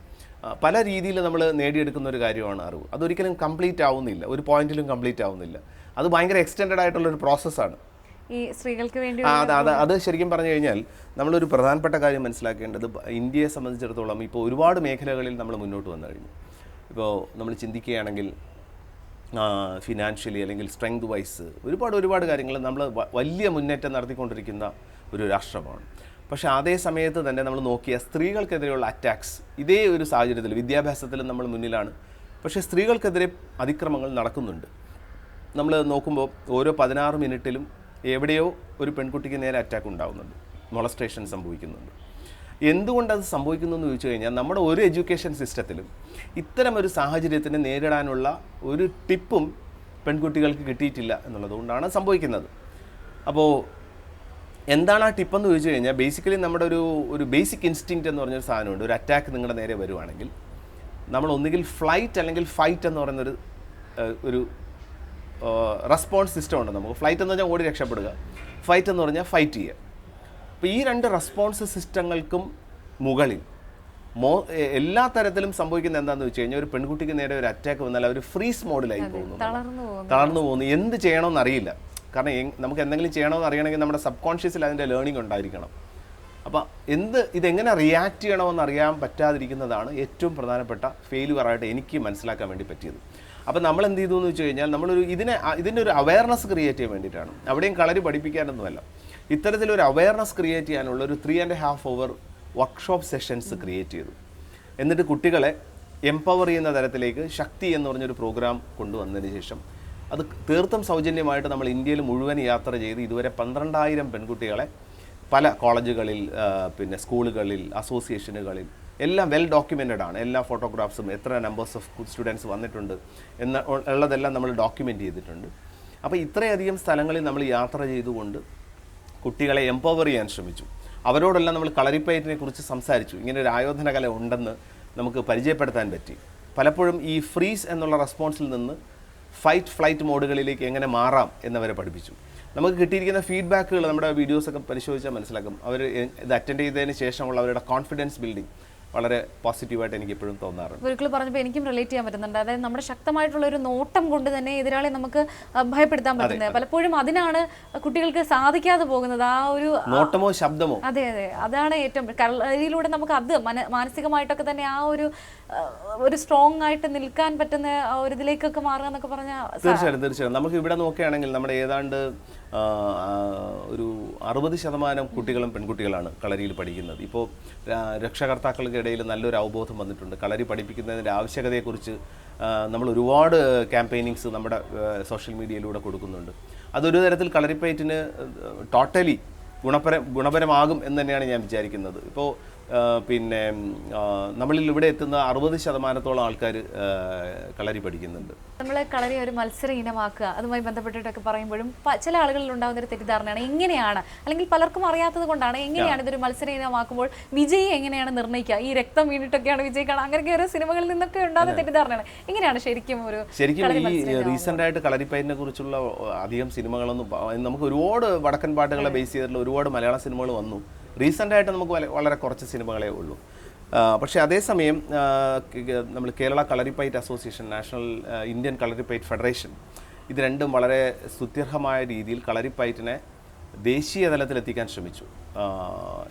പല രീതിയിൽ നമ്മൾ നേടിയെടുക്കുന്ന ഒരു കാര്യമാണ് അറിവ്. അതൊരിക്കലും കംപ്ലീറ്റ് ആവുന്നില്ല. ഒരു പോയിന്റിലും കംപ്ലീറ്റ് ആവുന്നില്ല. അത് ഭയങ്കര എക്സ്റ്റെൻഡ് ആയിട്ടുള്ള ഒരു പ്രോസസ്സാണ് ഈ സ്ത്രീകൾക്ക് വേണ്ടി ആ അത് അത് അത് ശരിക്കും പറഞ്ഞു കഴിഞ്ഞാൽ നമ്മളൊരു പ്രധാനപ്പെട്ട കാര്യം മനസ്സിലാക്കേണ്ടത് ഇന്ത്യയെ സംബന്ധിച്ചിടത്തോളം ഇപ്പോൾ ഒരുപാട് മേഖലകളിൽ നമ്മൾ മുന്നോട്ട് വന്നു കഴിഞ്ഞു. ഇപ്പോൾ നമ്മൾ ചിന്തിക്കുകയാണെങ്കിൽ ഫിനാൻഷ്യലി അല്ലെങ്കിൽ സ്ട്രെങ്ത് വൈസ് ഒരുപാട് ഒരുപാട് കാര്യങ്ങൾ നമ്മൾ വലിയ മുന്നേറ്റം നടത്തിക്കൊണ്ടിരിക്കുന്ന ഒരു രാഷ്ട്രമാണ്. പക്ഷേ അതേ സമയത്ത് തന്നെ നമ്മൾ നോക്കിയ സ്ത്രീകൾക്കെതിരെയുള്ള അറ്റാക്സ് ഇതേ ഒരു സാഹചര്യത്തിൽ വിദ്യാഭ്യാസത്തിലും നമ്മൾ മുന്നിലാണ്. പക്ഷേ സ്ത്രീകൾക്കെതിരെ അതിക്രമങ്ങൾ നടക്കുന്നുണ്ട്. നമ്മൾ നോക്കുമ്പോൾ ഓരോ പതിനാറ് മിനിറ്റിലും എവിടെയോ ഒരു പെൺകുട്ടിക്ക് നേരെ അറ്റാക്ക് ഉണ്ടാകുന്നുണ്ട് മൊളസ്ട്രേഷൻ സംഭവിക്കുന്നുണ്ട്. എന്തുകൊണ്ടത് സംഭവിക്കുന്നു എന്ന് ചോദിച്ചു കഴിഞ്ഞാൽ നമ്മുടെ ഒരു എഡ്യൂക്കേഷൻ സിസ്റ്റത്തിലും ഒരു സാഹചര്യത്തിനെ നേരിടാനുള്ള ഒരു ടിപ്പും പെൺകുട്ടികൾക്ക് കിട്ടിയിട്ടില്ല എന്നുള്ളതുകൊണ്ടാണ് സംഭവിക്കുന്നത്. അപ്പോൾ എന്താണ് ആ ടിപ്പെന്ന് ചോദിച്ചു കഴിഞ്ഞാൽ ബേസിക്കലി നമ്മുടെ ഒരു ഒരു ബേസിക് ഇൻസ്റ്റിങ്ക്റ്റ് എന്ന് പറഞ്ഞൊരു സാധനമുണ്ട്. ഒരു അറ്റാക്ക് നിങ്ങളുടെ നേരെ വരുവാണെങ്കിൽ നമ്മൾ ഒന്നുകിൽ ഫ്ലൈറ്റ് അല്ലെങ്കിൽ ഫൈറ്റ് എന്ന് പറയുന്നൊരു ഒരു റെസ്പോൺസ് സിസ്റ്റം ഉണ്ട് നമുക്ക്. ഫ്ലൈറ്റ് എന്ന് പറഞ്ഞാൽ ഓടി രക്ഷപ്പെടുക. ഫൈറ്റ് എന്ന് പറഞ്ഞാൽ ഫൈറ്റ് ചെയ്യുക. അപ്പോൾ ഈ രണ്ട് റെസ്പോൺസ് സിസ്റ്റങ്ങൾക്കും മുകളിൽ മോ എല്ലാ തരത്തിലും സംഭവിക്കുന്ന എന്താണെന്ന് വെച്ച് കഴിഞ്ഞാൽ ഒരു പെൺകുട്ടിക്ക് നേരെ ഒരു അറ്റാക്ക് വന്നാൽ അവർ ഫ്രീസ് മോഡിലായി പോകുന്നു. തളർന്നു പോകുന്നു. തളർന്നു പോകുന്നു. എന്ത് ചെയ്യണമെന്ന് അറിയില്ല. കാരണം നമുക്ക് എന്തെങ്കിലും ചെയ്യണമെന്ന് അറിയണമെങ്കിൽ നമ്മുടെ സബ് കോൺഷ്യസിൽ അതിന്റെ ലേണിംഗ് ഉണ്ടായിരിക്കണം. അപ്പോൾ എന്ത് ഇതെങ്ങനെ റിയാക്ട് ചെയ്യണമെന്ന് അറിയാൻ പറ്റാതിരിക്കുന്നതാണ് ഏറ്റവും പ്രധാനപ്പെട്ട ഫെയിലുവറായിട്ട് എനിക്ക് മനസ്സിലാക്കാൻ വേണ്ടി പറ്റിയത്. അപ്പോൾ നമ്മൾ എന്ത് ചെയ്തു എന്ന് വെച്ച് കഴിഞ്ഞാൽ നമ്മളൊരു ഇതിനെ ഇതിന്റെ ഒരു അവയർനെസ് ക്രിയേറ്റ് ചെയ്യാൻ വേണ്ടിയിട്ടാണ്. അവിടെയും കളരി പഠിപ്പിക്കാനൊന്നുമല്ല. ഇത്തരത്തിലൊരു അവയർനെസ് ക്രിയേറ്റ് ചെയ്യാനുള്ള ഒരു three and half hour workshop sessions create ചെയ്തു. എന്നിട്ട് കുട്ടികളെ എംപവർ ചെയ്യുന്ന തരത്തിലേക്ക് ശക്തി എന്ന് പറഞ്ഞൊരു പ്രോഗ്രാം കൊണ്ടുവന്നതിന് ശേഷം അത് തീർത്തും സൗജന്യമായിട്ട് നമ്മൾ ഇന്ത്യയിൽ മുഴുവൻ യാത്ര ചെയ്ത് ഇതുവരെ പന്ത്രണ്ടായിരം പെൺകുട്ടികളെ പല കോളേജുകളിൽ പിന്നെ സ്കൂളുകളിൽ അസോസിയേഷനുകളിൽ എല്ലാം വെൽ ഡോക്യുമെന്റഡ് ആണ്. എല്ലാ ഫോട്ടോഗ്രാഫ്സും എത്ര നമ്പേഴ്സ് ഓഫ് സ്റ്റുഡൻസ് വന്നിട്ടുണ്ട് എന്ന ഉള്ളതെല്ലാം നമ്മൾ ഡോക്യുമെന്റ് ചെയ്തിട്ടുണ്ട്. അപ്പോൾ ഇത്രയധികം സ്ഥലങ്ങളിൽ നമ്മൾ യാത്ര ചെയ്തുകൊണ്ട് കുട്ടികളെ എംപവർ ചെയ്യാൻ ശ്രമിച്ചു. അവരോടെല്ലാം നമ്മൾ കളരിപ്പയറ്റിനെ കുറിച്ച് സംസാരിച്ചു. ഇങ്ങനെ ഒരു ആയോധന കല ഉണ്ടെന്ന് നമുക്ക് പരിചയപ്പെടുത്താൻ പറ്റി. പലപ്പോഴും ഈ ഫ്രീസ് എന്നുള്ള റെസ്പോൺസിൽ നിന്ന് ഫൈറ്റ് ഫ്ലൈറ്റ് മോഡുകളിലേക്ക് എങ്ങനെ മാറാം എന്നവരെ പഠിപ്പിച്ചു. നമുക്ക് കിട്ടിയിരിക്കുന്ന ഫീഡ്ബാക്കുകൾ നമ്മുടെ വീഡിയോസൊക്കെ പരിശോധിച്ചാൽ മനസ്സിലാക്കും. അവർ ഇത് അറ്റൻഡ് ചെയ്തതിന് ശേഷമുള്ള അവരുടെ കോൺഫിഡൻസ് ബിൽഡിംഗ് വളരെ പോസിറ്റീവായിട്ട് എനിക്ക് എപ്പോഴും തോന്നാറുണ്ട്. ഗുരുക്കൾ പറഞ്ഞപ്പോൾ എനിക്കും റിലേറ്റ് ചെയ്യാൻ പറ്റുന്നുണ്ട്. അതായത് നമ്മുടെ ശക്തമായിട്ടുള്ള ഒരു നോട്ടം കൊണ്ട് തന്നെ എതിരാളി നമുക്ക് ഭയപ്പെടുത്താൻ പറ്റുന്നത്. പലപ്പോഴും അതിനാണ് കുട്ടികൾക്ക് സാധിക്കാതെ പോകുന്നത്. ആ ഒരു നോട്ടമോ ശബ്ദമോ? അതെ അതെ. അതാണ് ഏറ്റവും കലയിലൂടെ നമുക്ക് അത് മാനസികമായിട്ടൊക്കെ തന്നെ ആ ഒരു ഒരു സ്ട്രോങ് ആയിട്ട് നിൽക്കാൻ പറ്റുന്ന ഒരു ഇതിലേക്കൊക്കെ മാറുക എന്നൊക്കെ പറഞ്ഞാൽ തീർച്ചയായിട്ടും തീർച്ചയായിട്ടും. നമുക്ക് ഇവിടെ നോക്കുകയാണെങ്കിൽ നമ്മുടെ ഏതാണ്ട് ഒരു അറുപത് ശതമാനം കുട്ടികളും പെൺകുട്ടികളാണ് കളരിയിൽ പഠിക്കുന്നത്. ഇപ്പോൾ രക്ഷകർത്താക്കൾക്കിടയിൽ നല്ലൊരു അവബോധം വന്നിട്ടുണ്ട്. കളരി പഠിപ്പിക്കുന്നതിന്റെ ആവശ്യകതയെക്കുറിച്ച് നമ്മൾ ഒരുപാട് ക്യാമ്പയിനിങ്സ് നമ്മുടെ സോഷ്യൽ മീഡിയയിലൂടെ കൊടുക്കുന്നുണ്ട്. അതൊരു തരത്തിൽ കളരിപ്പയറ്റിന് ടോട്ടലി ഗുണപര ഗുണപരമാകും എന്ന് തന്നെയാണ് ഞാൻ വിചാരിക്കുന്നത്. ഇപ്പോൾ പിന്നെ നമ്മളിൽ ഇവിടെ എത്തുന്ന അറുപത് ശതമാനത്തോളം ആൾക്കാർ കളരി പഠിക്കുന്നുണ്ട്. നമ്മൾ കളരി ഒരു മത്സര ഇനമാക്കുക അതുമായി ബന്ധപ്പെട്ടിട്ടൊക്കെ പറയുമ്പോഴും ചില ആളുകളിൽ ഉണ്ടാകുന്ന ഒരു തെറ്റിദ്ധാരണയാണ്. എങ്ങനെയാണ്? അല്ലെങ്കിൽ പലർക്കും അറിയാത്തത് കൊണ്ടാണ് എങ്ങനെയാണ് ഇതൊരു മത്സര ഇനമാക്കുമ്പോൾ വിജയി എങ്ങനെയാണ് നിർണയിക്കുക? ഈ രക്തം വീണിട്ടൊക്കെയാണ് വിജയിക്കണം അങ്ങനെയൊക്കെ ഓരോ സിനിമകളിൽ നിന്നൊക്കെ ഉണ്ടാകുന്ന തെറ്റിദ്ധാരണയാണ്. എങ്ങനെയാണ് ശരിക്കും ഒരു ശരിക്കും കളരി ഈ റീസെന്റ് ആയിട്ട് കളരിപ്പയറ്റിനെ കുറിച്ചുള്ള അധികം സിനിമകളൊന്നും നമുക്ക് ഒരുപാട് വടക്കൻ പാട്ടുകളെ ബേസ് ചെയ്തിട്ടുള്ള ഒരുപാട് മലയാള സിനിമകൾ വന്നു. റീസെന്റ് ആയിട്ട് നമുക്ക് വളരെ കുറച്ച് സിനിമകളേ ഉള്ളൂ. പക്ഷേ അതേസമയം നമ്മൾ Kerala Kalaripayattu association national Indian Kalaripayattu federation ഇത് രണ്ടും വളരെ സുത്യർഹമായ രീതിയിൽ കളരിപ്പയറ്റിനെ ദേശീയ തലത്തിലെത്തിക്കാൻ ശ്രമിച്ചു.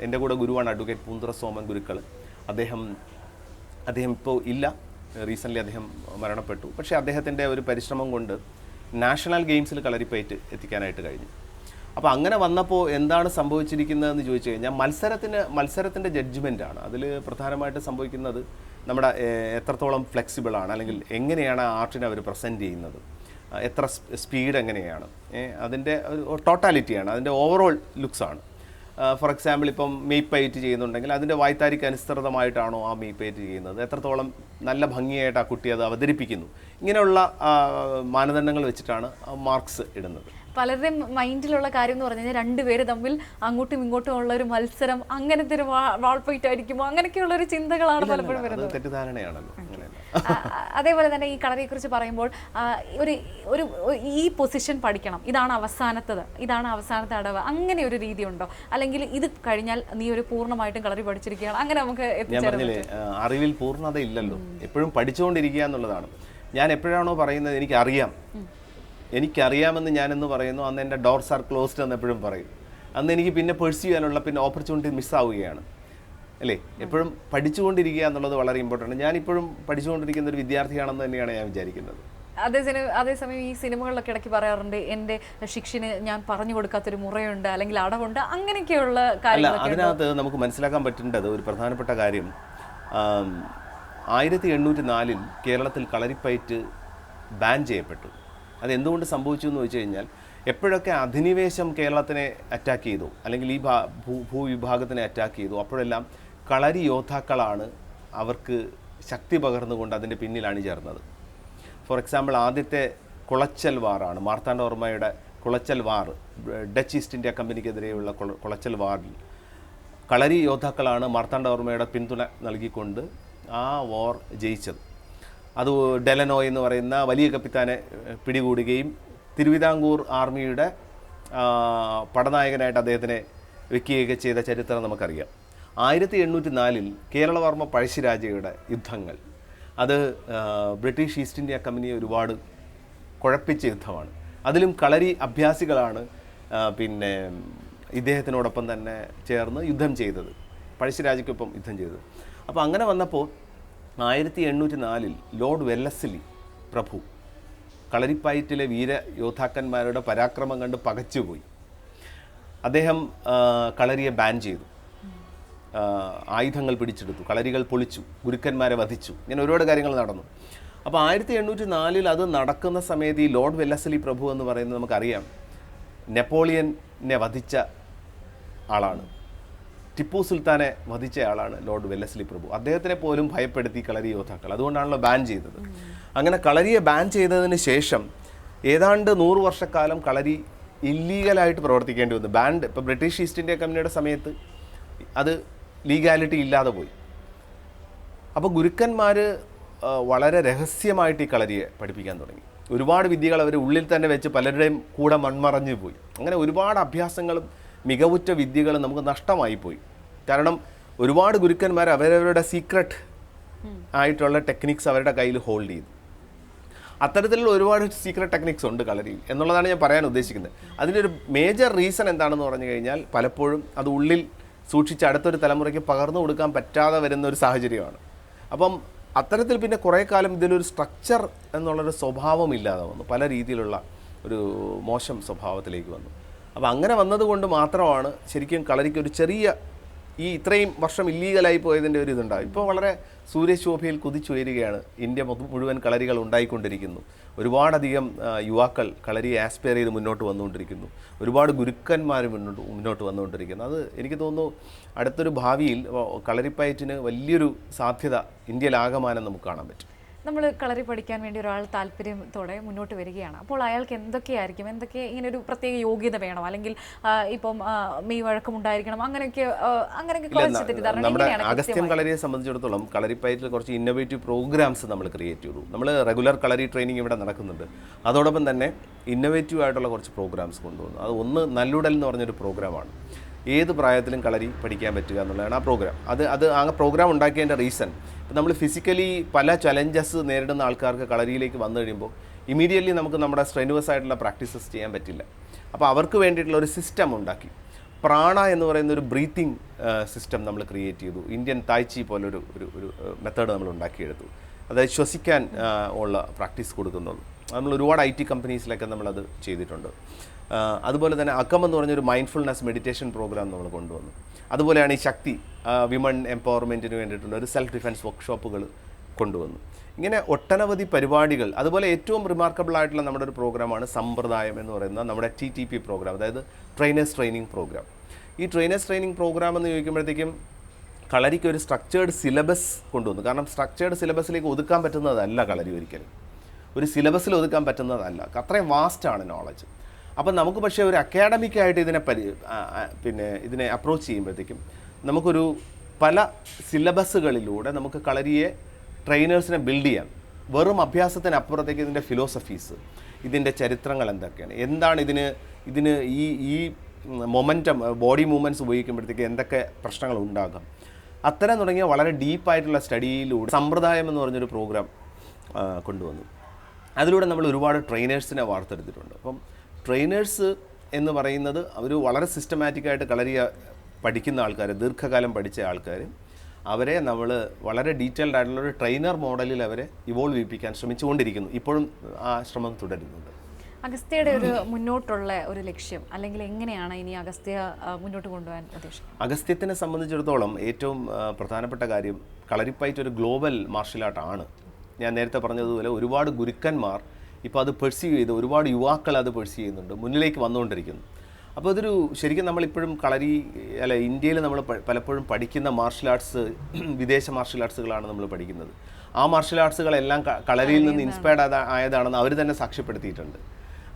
എന്റെ കൂടെ ഗുരുവാണ് അഡ്വക്കേറ്റ് പൂന്തുറ സോമൻ ഗുരുക്കൾ അദ്ദേഹം അദ്ദേഹം ഇപ്പോൾ ഇല്ല. റീസെന്റ്ലി അദ്ദേഹം മരണപ്പെട്ടു. പക്ഷേ അദ്ദേഹത്തിന്റെ ഒരു പരിശ്രമം കൊണ്ട് നാഷണൽ ഗെയിംസിൽ കളരിപ്പയറ്റ് എത്തിക്കാനായിട്ട് കഴിഞ്ഞു. അപ്പോൾ അങ്ങനെ വന്നപ്പോൾ എന്താണ് സംഭവിച്ചിരിക്കുന്നതെന്ന് ചോദിച്ചു കഴിഞ്ഞാൽ മത്സരത്തിന് മത്സരത്തിന്റെ ആണ്. അതിൽ പ്രധാനമായിട്ട് സംഭവിക്കുന്നത് നമ്മുടെ എത്രത്തോളം ഫ്ലെക്സിബിൾ ആണ് അല്ലെങ്കിൽ എങ്ങനെയാണ് ആ ആർട്ടിനെ അവർ പ്രസന്റ് ചെയ്യുന്നത്? എത്ര സ്പീഡ് എങ്ങനെയാണ്? അതിന്റെ ടോട്ടാലിറ്റിയാണ് അതിന്റെ ഓവറോൾ ലുക്സാണ് ഫോർ എക്സാമ്പിൾ ഇപ്പം മെയ്പ്പയറ്റ് ചെയ്യുന്നുണ്ടെങ്കിൽ അതിന്റെ വായ്ത്താരിക്ക് അനുസൃതമായിട്ടാണോ ആ മെയ്പ്പയറ്റ് ചെയ്യുന്നത്? എത്രത്തോളം നല്ല ഭംഗിയായിട്ട് ആ കുട്ടി അത് അവതരിപ്പിക്കുന്നു? ഇങ്ങനെയുള്ള മാനദണ്ഡങ്ങൾ വെച്ചിട്ടാണ് മാർക്സ് ഇടുന്നത്. പലരുടെയും മൈൻഡിലുള്ള കാര്യം എന്ന് പറഞ്ഞു കഴിഞ്ഞാൽ രണ്ടുപേര് തമ്മിൽ അങ്ങോട്ടും ഇങ്ങോട്ടും ഉള്ള ഒരു മത്സരം അങ്ങനത്തെ ഒരു വാൾപ്പൈറ്റ് ആയിരിക്കുമോ? അങ്ങനെയൊക്കെയുള്ള ഒരു ചിന്തകളാണ് പലപ്പോഴും വരുന്നത്. തെറ്റിദ്ധാരണയാണല്ലോ. അതേപോലെ തന്നെ ഈ കളറിയെ കുറിച്ച് പറയുമ്പോൾ ഒരു ഒരു ഈ പൊസിഷൻ പഠിക്കണം. ഇതാണ് അവസാനത്തത്. ഇതാണ് അവസാനത്തെ അടവ്. അങ്ങനെ ഒരു രീതി ഉണ്ടോ അല്ലെങ്കിൽ ഇത് കഴിഞ്ഞാൽ നീ ഒരു പൂർണമായിട്ടും കളറി പഠിച്ചിരിക്കുകയാണ്. അങ്ങനെ നമുക്ക് ഞാൻ പറഞ്ഞില്ലേ അറിവിൽ പൂർണത ഇല്ലല്ലോ എപ്പോഴും പഠിച്ചുകൊണ്ടിരിക്കുക എന്നുള്ളതാണ്. ഞാൻ എപ്പോഴാണോ പറയുന്നത് എനിക്കറിയാം. എനിക്കറിയാമെന്ന് ഞാനെന്ന് പറയുന്നു. അന്ന് എന്റെ ഡോർസ് ആർ ക്ലോസ്ഡ് എന്ന് എപ്പോഴും പറയും. അന്ന് എനിക്ക് പിന്നെ പേഴ്സ് ചെയ്യാനുള്ള പിന്നെ ഓപ്പർച്യൂണിറ്റി മിസ്സാവുകയാണ് അല്ലേ? എപ്പോഴും പഠിച്ചുകൊണ്ടിരിക്കുക എന്നുള്ളത് വളരെ ഇമ്പോർട്ടന്റ് ഞാനിപ്പോഴും പഠിച്ചുകൊണ്ടിരിക്കുന്ന ഒരു വിദ്യാർത്ഥിയാണെന്ന് തന്നെയാണ് ഞാൻ വിചാരിക്കുന്നത്. അതേ സിനിമ അതേസമയം ഈ സിനിമകളിലൊക്കെ ഇടയ്ക്ക് പറയാറുണ്ട് എന്റെ ശിക്ഷന് ഞാൻ പറഞ്ഞു കൊടുക്കാത്തൊരു മുറയുണ്ട് അല്ലെങ്കിൽ അടവുണ്ട് അങ്ങനെയൊക്കെയുള്ള കാര്യം കാര്യങ്ങളൊക്കെ അതിനകത്ത് നമുക്ക് മനസ്സിലാക്കാൻ പറ്റേണ്ടത് ഒരു പ്രധാനപ്പെട്ട കാര്യം. ആയിരത്തി എണ്ണൂറ്റി നാലിൽ കേരളത്തിൽ കളരിപ്പയറ്റ് ബാൻ ചെയ്യപ്പെട്ടു. അത് എന്തുകൊണ്ട് സംഭവിച്ചു എന്ന് വെച്ച് കഴിഞ്ഞാൽ എപ്പോഴൊക്കെ അധിനിവേശം കേരളത്തിനെ അറ്റാക്ക് ചെയ്തു അല്ലെങ്കിൽ ഈ ഭാ ഭൂവിഭാഗത്തിനെ അറ്റാക്ക് ചെയ്തു അപ്പോഴെല്ലാം കളരി യോദ്ധാക്കളാണ് അവർക്ക് ശക്തി പകർന്നുകൊണ്ട് അതിന്റെ പിന്നിലാണ് ചേർന്നത്. ഫോർ എക്സാമ്പിൾ ആദ്യത്തെ കുളച്ചൽ വാറാണ് മാർത്താണ്ഡവർമ്മയുടെ Colachel war Dutch East India കമ്പനിക്കെതിരെയുള്ള കുള- കുളച്ചൽ വാറിൽ കളരി യോദ്ധാക്കളാണ് മാർത്താണ്ഡവർമ്മയുടെ പിന്തുണ നൽകിക്കൊണ്ട് ആ വാർ ജയിച്ചത്. അത് ഡെലനോ എന്ന് പറയുന്ന വലിയ കപ്പിത്താനെ പിടികൂടുകയും തിരുവിതാംകൂർ ആർമിയുടെ പടനായകനായിട്ട് അദ്ദേഹത്തിനെ വെക്കുകയൊക്കെ ചെയ്ത ചരിത്രം നമുക്കറിയാം. ആയിരത്തി എണ്ണൂറ്റി നാലിൽ കേരളവർമ്മ പഴശ്ശിരാജയുടെ യുദ്ധങ്ങൾ. അത് ബ്രിട്ടീഷ് ഈസ്റ്റ് ഇന്ത്യ കമ്പനിയെ ഒരുപാട് കുഴപ്പിച്ച യുദ്ധമാണ്. അതിലും കളരി അഭ്യാസികളാണ് പിന്നെ ഇദ്ദേഹത്തിനോടൊപ്പം തന്നെ ചേർന്ന് യുദ്ധം ചെയ്തത്. പഴശ്ശിരാജയ്ക്കൊപ്പം യുദ്ധം ചെയ്തത്. അപ്പോൾ അങ്ങനെ വന്നപ്പോൾ ആയിരത്തി എണ്ണൂറ്റി നാലിൽ ലോർഡ് വെല്ലസ്ലി പ്രഭു കളരിപ്പയറ്റിലെ വീര യോദ്ധാക്കന്മാരുടെ പരാക്രമം കണ്ട് പകച്ചുപോയി. അദ്ദേഹം കളരിയെ ബാൻ ചെയ്തു. ആയുധങ്ങൾ പിടിച്ചെടുത്തു. കളരികൾ പൊളിച്ചു. ഗുരുക്കന്മാരെ വധിച്ചു. ഇങ്ങനെ ഒരുപാട് കാര്യങ്ങൾ നടന്നു. അപ്പോൾ ആയിരത്തി എണ്ണൂറ്റി നാലിൽ അത് നടക്കുന്ന സമയത്ത് ഈ ലോർഡ് വെല്ലസ്ലി പ്രഭു എന്ന് പറയുന്നത് നമുക്കറിയാം. നെപ്പോളിയനെ വധിച്ച ആളാണ്. ടിപ്പു സുൽത്താനെ വധിച്ചയാളാണ് ലോർഡ് വെല്ലസ്ലി പ്രഭു. അദ്ദേഹത്തിനെ പോലും ഭയപ്പെടുത്തി കളരി യോദ്ധാക്കൾ. അതുകൊണ്ടാണല്ലോ ബാൻ ചെയ്തത്. അങ്ങനെ കളരിയെ ബാൻ ചെയ്തതിന് ശേഷം ഏതാണ്ട് നൂറ് വർഷക്കാലം കളരി ഇല്ലീഗലായിട്ട് പ്രവർത്തിക്കേണ്ടി വന്നു. ബാൻഡ് ഇപ്പോൾ ബ്രിട്ടീഷ് ഈസ്റ്റ് ഇന്ത്യ കമ്പനിയുടെ സമയത്ത് അത് ലീഗാലിറ്റി ഇല്ലാതെ പോയി. അപ്പോൾ ഗുരുക്കന്മാർ വളരെ രഹസ്യമായിട്ട് ഈ കളരിയെ പഠിപ്പിക്കാൻ തുടങ്ങി. ഒരുപാട് വിദ്യകൾ അവർ ഉള്ളിൽ തന്നെ വെച്ച് പലരുടെയും കൂടെ മൺമറഞ്ഞു പോയി. അങ്ങനെ ഒരുപാട് അഭ്യാസങ്ങളും മികവുറ്റ വിദ്യകൾ നമുക്ക് നഷ്ടമായി പോയി. കാരണം ഒരുപാട് ഗുരുക്കന്മാർ അവരവരുടെ സീക്രട്ട് ആയിട്ടുള്ള ടെക്നിക്സ് അവരുടെ കയ്യിൽ ഹോൾഡ് ചെയ്തു. അത്തരത്തിലുള്ള ഒരുപാട് സീക്രട്ട് ടെക്നിക്സ് ഉണ്ട് കളരിയിൽ എന്നുള്ളതാണ് ഞാൻ പറയാൻ ഉദ്ദേശിക്കുന്നത്. അതിന്റെ ഒരു മേജർ റീസൺ എന്താണെന്ന് പറഞ്ഞു കഴിഞ്ഞാൽ പലപ്പോഴും അത് ഉള്ളിൽ സൂക്ഷിച്ച് അടുത്തൊരു തലമുറയ്ക്ക് പകർന്നു കൊടുക്കാൻ പറ്റാതെ വരുന്ന ഒരു സാഹചര്യമാണ്. അപ്പം അത്തരത്തിൽ പിന്നെ കുറേ കാലം ഇതിലൊരു സ്ട്രക്ചർ എന്നുള്ളൊരു സ്വഭാവം ഇല്ലാതെ വന്നു. പല രീതിയിലുള്ള ഒരു മോശം സ്വഭാവത്തിലേക്ക് വന്നു. അപ്പോൾ അങ്ങനെ വന്നതുകൊണ്ട് മാത്രമാണ് ശരിക്കും കളരിക്ക് ഒരു ചെറിയ ഈ ഇത്രയും വർഷം ഇല്ലീഗലായി പോയതിന്റെ ഒരു ഇതുണ്ടാകും ഇപ്പോൾ വളരെ സൂര്യശോഭയിൽ കുതിച്ചുയരുകയാണ്. ഇന്ത്യ മുഴുവൻ കളരികൾ ഉണ്ടായിക്കൊണ്ടിരിക്കുന്നു. ഒരുപാടധികം യുവാക്കൾ കളരി ആസ്പയർ ചെയ്ത് മുന്നോട്ട് വന്നുകൊണ്ടിരിക്കുന്നു. ഒരുപാട് ഗുരുക്കന്മാർ മുന്നോട്ട് മുന്നോട്ട് വന്നുകൊണ്ടിരിക്കുന്നു. അത് എനിക്ക് തോന്നുന്നു അടുത്തൊരു ഭാവിയിൽ കളരിപ്പയറ്റിന് വലിയൊരു സാധ്യത ഇന്ത്യയിലാകമാനം നമുക്ക് കാണാൻ പറ്റും. നമ്മൾ കളരി പഠിക്കാൻ വേണ്ടി ഒരാൾ താല്പര്യത്തോടെ മുന്നോട്ട് വരികയാണ്. അപ്പോൾ അയാൾക്ക് എന്തൊക്കെയായിരിക്കും? എന്തൊക്കെ ഇങ്ങനെ ഒരു പ്രത്യേക യോഗ്യത വേണം? അല്ലെങ്കിൽ ഇപ്പം മെയ് വഴക്കമുണ്ടായിരിക്കണം അങ്ങനെയൊക്കെ അങ്ങനെയൊക്കെ അഗസ്ത്യം കളരിയെ സംബന്ധിച്ചിടത്തോളം കളരിപ്പയറ്റിൽ കുറച്ച് ഇന്നോവേറ്റീവ് പ്രോഗ്രാംസ് നമ്മൾ ക്രിയേറ്റ് ചെയ്തു. നമ്മൾ റെഗുലർ കളരി ട്രെയിനിങ് ഇവിടെ നടക്കുന്നുണ്ട്. അതോടൊപ്പം തന്നെ ഇന്നോവേറ്റീവ് ആയിട്ടുള്ള കുറച്ച് പ്രോഗ്രാംസ് കൊണ്ടുവന്നു. അത് ഒന്ന് നല്ലുടൽ എന്ന് പറഞ്ഞൊരു പ്രോഗ്രാമാണ് ഏത് പ്രായത്തിലും കളരി പഠിക്കാൻ പറ്റുക എന്നുള്ളതാണ് ആ പ്രോഗ്രാം അത് അത് ആ പ്രോഗ്രാം ഉണ്ടാക്കിയതിന്റെ റീസൺ ഇപ്പം നമ്മൾ ഫിസിക്കലി പല ചലഞ്ചസ് നേരിടുന്ന ആൾക്കാർക്ക് കളരിയിലേക്ക് വന്നു കഴിയുമ്പോൾ ഇമീഡിയറ്റ്ലി നമുക്ക് നമ്മുടെ സ്ട്രെനുവസ് ആയിട്ടുള്ള പ്രാക്ടീസസ് ചെയ്യാൻ പറ്റില്ല. അപ്പോൾ അവർക്ക് വേണ്ടിയിട്ടുള്ള ഒരു സിസ്റ്റം ഉണ്ടാക്കി. പ്രാണ എന്ന് പറയുന്ന ഒരു ബ്രീത്തിങ് സിസ്റ്റം നമ്മൾ ക്രിയേറ്റ് ചെയ്തു. ഇന്ത്യൻ തായ്ച്ചി പോലൊരു ഒരു ഒരു മെത്തേഡ് നമ്മൾ ഉണ്ടാക്കിയെടുത്തു. അതായത് ശ്വസിക്കാൻ ഉള്ള പ്രാക്ടീസ് കൊടുക്കുന്നുള്ളൂ. നമ്മൾ ഒരുപാട് ഐ ടി കമ്പനീസിലൊക്കെ നമ്മളത് ചെയ്തിട്ടുണ്ട്. അതുപോലെ തന്നെ അക്കം എന്ന് പറഞ്ഞൊരു മൈൻഡ്ഫുൾനെസ് മെഡിറ്റേഷൻ പ്രോഗ്രാം നമ്മൾ കൊണ്ടുവന്നു. അതുപോലെയാണ് ഈ ശക്തി. വിമൺ എംപവർമെന്റിന് വേണ്ടിയിട്ടുള്ള ഒരു സെൽഫ് ഡിഫെൻസ് വർക്ക്ഷോപ്പുകൾ കൊണ്ടുവന്നു. ഇങ്ങനെ ഒട്ടനവധി പരിപാടികൾ അതുപോലെ ഏറ്റവും റിമാർക്കബിൾ ആയിട്ടുള്ള നമ്മുടെ ഒരു പ്രോഗ്രാമാണ് സമ്പ്രദായം എന്ന് പറയുന്ന നമ്മുടെ ടി ടി പി പ്രോഗ്രാം അതായത് ട്രെയിനേഴ്സ് ട്രെയിനിങ് പ്രോഗ്രാം ഈ ട്രെയിനേഴ്സ് ട്രെയിനിങ് പ്രോഗ്രാം എന്ന് ചോദിക്കുമ്പോഴത്തേക്കും കളരിക്ക് ഒരു സ്ട്രക്ചേർഡ് സിലബസ് കൊണ്ടുവന്നു. കാരണം സ്ട്രക്ചേർഡ് സിലബസിലേക്ക് ഒതുക്കാൻ പറ്റുന്നതല്ല കളരി ഒരിക്കലും. ഒരു സിലബസിൽ ഒതുക്കാൻ പറ്റുന്നതല്ല. അത്രയും വാസ്റ്റാണ് നോളജ് അപ്പം നമുക്ക് പക്ഷേ ഒരു അക്കാഡമിക്കായിട്ട് ഇതിനെ പരി പിന്നെ ഇതിനെ അപ്രോച്ച് ചെയ്യുമ്പോഴത്തേക്കും നമുക്കൊരു പല സിലബസുകളിലൂടെ നമുക്ക് കളരിയെ ട്രെയിനേഴ്സിനെ ബിൽഡ് ചെയ്യാം. വെറും അഭ്യാസത്തിനപ്പുറത്തേക്ക് ഇതിന്റെ ഫിലോസഫീസ് ഇതിന്റെ ചരിത്രങ്ങൾ എന്തൊക്കെയാണ്? എന്താണ് ഇതിന് ഇതിന് ഈ ഈ മൊമെന്റം ബോഡി മൂവ്മെന്റ്സ് ഉപയോഗിക്കുമ്പോഴത്തേക്ക് എന്തൊക്കെ പ്രശ്നങ്ങൾ ഉണ്ടാകാം? അത്തരം തുടങ്ങിയ വളരെ ഡീപ്പായിട്ടുള്ള സ്റ്റഡിയിലൂടെ സമ്പ്രദായം എന്ന് പറഞ്ഞൊരു പ്രോഗ്രാം കൊണ്ടുവന്നു. അതിലൂടെ നമ്മൾ ഒരുപാട് ട്രെയിനേഴ്സിനെ വാർത്തെടുത്തിട്ടുണ്ട്. അപ്പം ട്രെയിനേഴ്സ് എന്ന് പറയുന്നത് അവർ വളരെ സിസ്റ്റമാറ്റിക്കായിട്ട് കളരിയ പഠിക്കുന്ന ആൾക്കാർ ദീർഘകാലം പഠിച്ച ആൾക്കാർ അവരെ നമ്മൾ വളരെ ഡീറ്റെയിൽഡ് ആയിട്ടുള്ള ഒരു ട്രെയിനർ മോഡലിൽ അവരെ ഇവോൾവ് ചെയ്യിപ്പിക്കാൻ ശ്രമിച്ചുകൊണ്ടിരിക്കുന്നു. ഇപ്പോഴും ആ ശ്രമം തുടരുന്നുണ്ട്. അഗസ്ത്യയുടെ ഒരു മുന്നോട്ടുള്ള ഒരു ലക്ഷ്യം അല്ലെങ്കിൽ എങ്ങനെയാണ് ഇനി അഗസ്ത്യ മുന്നോട്ട് കൊണ്ടുപോകാൻ ഉദ്ദേശിക്കുന്നത്? അഗസ്ത്യത്തിനെ സംബന്ധിച്ചിടത്തോളം ഏറ്റവും പ്രധാനപ്പെട്ട കാര്യം കളരിപ്പയറ്റ് ഒരു ഗ്ലോബൽ മാർഷൽ ആർട്ടാണ് ഞാൻ നേരത്തെ പറഞ്ഞതുപോലെ ഒരുപാട് ഗുരുക്കന്മാർ ഇപ്പോൾ അത് പെർസ്യൂ ചെയ്ത് ഒരുപാട് യുവാക്കൾ അത് പെർസ്യൂ ചെയ്യുന്നുണ്ട് മുന്നിലേക്ക് വന്നുകൊണ്ടിരിക്കുന്നു. അപ്പോൾ ഇതൊരു ശരിക്കും നമ്മളിപ്പോഴും കളരി അല്ല ഇന്ത്യയിൽ നമ്മൾ പലപ്പോഴും പഠിക്കുന്ന മാർഷൽ ആർട്സ് വിദേശ മാർഷൽ ആർട്സുകളാണ് നമ്മൾ പഠിക്കുന്നത്. ആ മാർഷൽ ആർട്സുകളെല്ലാം കളരിയിൽ നിന്ന് ഇൻസ്പയർഡ് ആയതാണെന്ന് അവർ തന്നെ സാക്ഷ്യപ്പെടുത്തിയിട്ടുണ്ട്.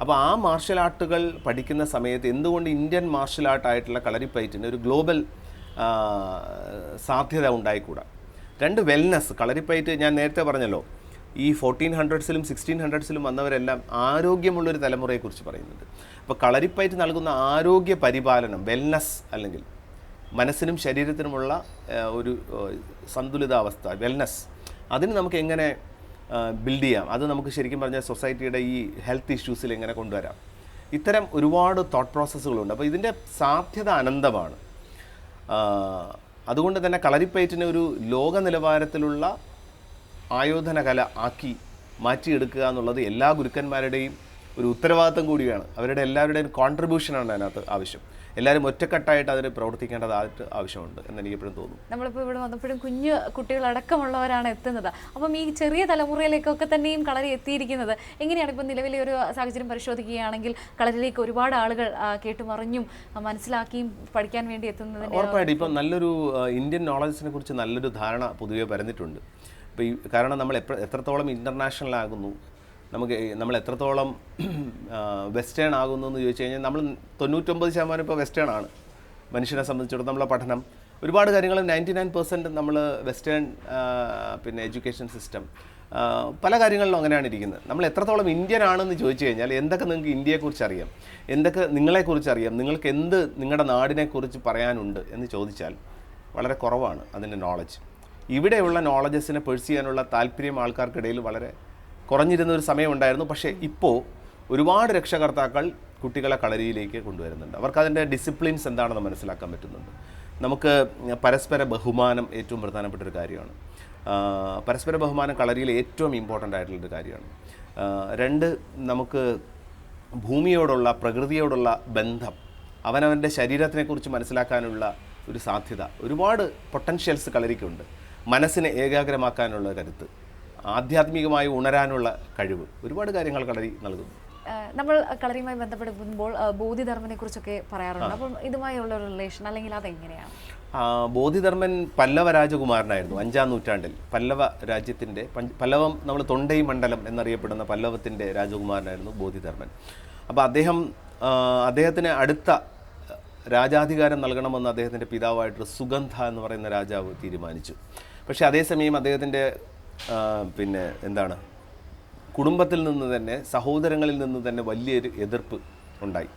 അപ്പോൾ ആ മാർഷൽ ആർട്ടുകൾ പഠിക്കുന്ന സമയത്ത് എന്തുകൊണ്ട് ഇന്ത്യൻ മാർഷൽ ആർട്ടായിട്ടുള്ള കളരിപ്പയറ്റിന് ഒരു ഗ്ലോബൽ സാധ്യത ഉണ്ടായിക്കൂടാ? രണ്ട് വെൽനെസ് കളരിപ്പയറ്റ് ഞാൻ നേരത്തെ പറഞ്ഞല്ലോ ഈ ഫോർട്ടീൻ ഹൺഡ്രഡ്സിലും സിക്സ്റ്റീൻ ഹൺഡ്രഡ്സിലും വന്നവരെല്ലാം ആരോഗ്യമുള്ളൊരു തലമുറയെക്കുറിച്ച് പറയുന്നുണ്ട്. അപ്പോൾ കളരിപ്പയറ്റ് നൽകുന്ന ആരോഗ്യ പരിപാലനം വെൽനസ് അല്ലെങ്കിൽ മനസ്സിനും ശരീരത്തിനുമുള്ള ഒരു സന്തുലിതാവസ്ഥ വെൽനസ് അതിന് നമുക്ക് എങ്ങനെ ബിൽഡ് ചെയ്യാം? അത് നമുക്ക് ശരിക്കും പറഞ്ഞാൽ സൊസൈറ്റിയുടെ ഈ ഹെൽത്ത് ഇഷ്യൂസിൽ എങ്ങനെ കൊണ്ടുവരാം? ഇത്തരം ഒരുപാട് തോട്ട് പ്രോസസ്സുകളുണ്ട് അപ്പോൾ ഇതിന്റെ സാധ്യത അനന്തമാണ്. അതുകൊണ്ട് തന്നെ കളരിപ്പയറ്റിനെ ഒരു ലോക നിലവാരത്തിലുള്ള ആയോധന കല ആക്കി മാറ്റിയെടുക്കുക എന്നുള്ളത് എല്ലാ ഗുരുക്കന്മാരുടെയും ഒരു ഉത്തരവാദിത്തം കൂടിയാണ്. അവരുടെ എല്ലാവരുടെയും കോൺട്രിബ്യൂഷനാണ് അതിനകത്ത് ആവശ്യം. എല്ലാവരും ഒറ്റക്കെട്ടായിട്ട് അതിന് പ്രവർത്തിക്കേണ്ടതായിട്ട് ആവശ്യമുണ്ട് എന്ന് എനിക്ക് എപ്പോഴും തോന്നുന്നു നമ്മളിപ്പോൾ ഇവിടെ വന്നപ്പോഴും കുഞ്ഞു കുട്ടികളടക്കമുള്ളവരാണ് എത്തുന്നത്. അപ്പം ഈ ചെറിയ തലമുറയിലേക്കൊക്കെ തന്നെയും കളരി എത്തിയിരിക്കുന്നത് എങ്ങനെയാണ് ഇപ്പം നിലവിലെ ഒരു സാഹചര്യം പരിശോധിക്കുകയാണെങ്കിൽ കളരിലേക്ക് ഒരുപാട് ആളുകൾ കേട്ടുമറിഞ്ഞും മനസ്സിലാക്കിയും പഠിക്കാൻ വേണ്ടി എത്തുന്നത് ഉറപ്പായിട്ടും ഇപ്പം നല്ലൊരു ഇന്ത്യൻ നോളജിനെ കുറിച്ച് നല്ലൊരു ധാരണ പൊതുവെ വരുന്നിട്ടുണ്ട് ഇപ്പോൾ ഈ കാരണം നമ്മൾ എത്ര എത്രത്തോളം ഇന്റർനാഷണൽ ആകുന്നു നമുക്ക് നമ്മൾ എത്രത്തോളം വെസ്റ്റേൺ ആകുന്നു എന്ന് ചോദിച്ചു കഴിഞ്ഞാൽ നമ്മൾ തൊണ്ണൂറ്റൊമ്പത് ശതമാനം ഇപ്പോൾ വെസ്റ്റേൺ ആണ്. മനുഷ്യനെ സംബന്ധിച്ചിടത്തോളം നമ്മളെ പഠനം. ഒരുപാട് കാര്യങ്ങൾ നയന്റി നയൻ പെർസെന്റ് നമ്മൾ വെസ്റ്റേൺ പിന്നെ എഡ്യൂക്കേഷൻ സിസ്റ്റം പല കാര്യങ്ങളിലും അങ്ങനെയാണ് ഇരിക്കുന്നത്. നമ്മൾ എത്രത്തോളം ഇന്ത്യൻ ആണെന്ന് ചോദിച്ചു കഴിഞ്ഞാൽ എന്തൊക്കെ നിങ്ങൾക്ക് ഇന്ത്യയെക്കുറിച്ച് അറിയാം? എന്തൊക്കെ നിങ്ങളെക്കുറിച്ച് അറിയാം? നിങ്ങൾക്ക് എന്ത് നിങ്ങളുടെ നാടിനെക്കുറിച്ച് പറയാനുണ്ട് എന്ന് ചോദിച്ചാൽ വളരെ കുറവാണ് അതിന്റെ നോളജ് ഇവിടെയുള്ള നോളജസിനെ പേഴ്സ് ചെയ്യാനുള്ള താല്പര്യം ആൾക്കാർക്കിടയിൽ വളരെ കുറഞ്ഞിരുന്ന ഒരു സമയമുണ്ടായിരുന്നു. പക്ഷേ ഇപ്പോൾ ഒരുപാട് രക്ഷകർത്താക്കൾ കുട്ടികളെ കളരിയിലേക്ക് കൊണ്ടുവരുന്നുണ്ട്. അവർക്ക് അതിന്റെ ഡിസിപ്ലിൻസ് എന്താണെന്ന് മനസ്സിലാക്കാൻ പറ്റുന്നുണ്ട്. നമുക്ക് പരസ്പര ബഹുമാനം ഏറ്റവും പ്രധാനപ്പെട്ട ഒരു കാര്യമാണ്. പരസ്പര ബഹുമാനം കളരിയിൽ ഏറ്റവും ഇമ്പോർട്ടന്റ് ആയിട്ടുള്ളൊരു കാര്യമാണ്. രണ്ട് നമുക്ക് ഭൂമിയോടുള്ള പ്രകൃതിയോടുള്ള ബന്ധം അവനവന്റെ ശരീരത്തിനെക്കുറിച്ച് മനസ്സിലാക്കാനുള്ള ഒരു സാധ്യത. ഒരുപാട് പൊട്ടൻഷ്യൽസ് കളരിക്കുണ്ട്. മനസ്സിനെ ഏകാഗ്രമാക്കാനുള്ള കരുത്ത്. ആധ്യാത്മികമായി ഉണരാനുള്ള കഴിവ്. ഒരുപാട് കാര്യങ്ങൾ കളരി നൽകുന്നു. നമ്മൾ കളരിയുമായി ബന്ധപ്പെടുമ്പോൾ ബോധിധർമ്മനെ കുറിച്ചൊക്കെ പറയാറുണ്ട്. അപ്പം ഇതുമായുള്ള ഒരു റിലേഷൻ അല്ലെങ്കിൽ അതെങ്ങനെയാണ്? ബോധിധർമ്മൻ പല്ലവ രാജകുമാരനായിരുന്നു അഞ്ചാം നൂറ്റാണ്ടിൽ. പല്ലവ രാജ്യത്തിന്റെ പല്ലവം നമ്മൾ തൊണ്ടൈ മണ്ഡലം എന്നറിയപ്പെടുന്ന പല്ലവത്തിന്റെ രാജകുമാരനായിരുന്നു ബോധിധർമ്മൻ. അപ്പോൾ അദ്ദേഹം അദ്ദേഹത്തിന് അടുത്ത രാജാധികാരം നൽകണമെന്ന് അദ്ദേഹത്തിന്റെ പിതാവായിട്ട് സുഗന്ധ എന്ന് പറയുന്ന രാജാവ് തീരുമാനിച്ചു. പക്ഷേ അതേസമയം അദ്ദേഹത്തിന്റെ പിന്നെ എന്താണ്? കുടുംബത്തിൽ നിന്ന് തന്നെ സഹോദരങ്ങളിൽ നിന്ന് തന്നെ വലിയൊരു എതിർപ്പ് ഉണ്ടായി.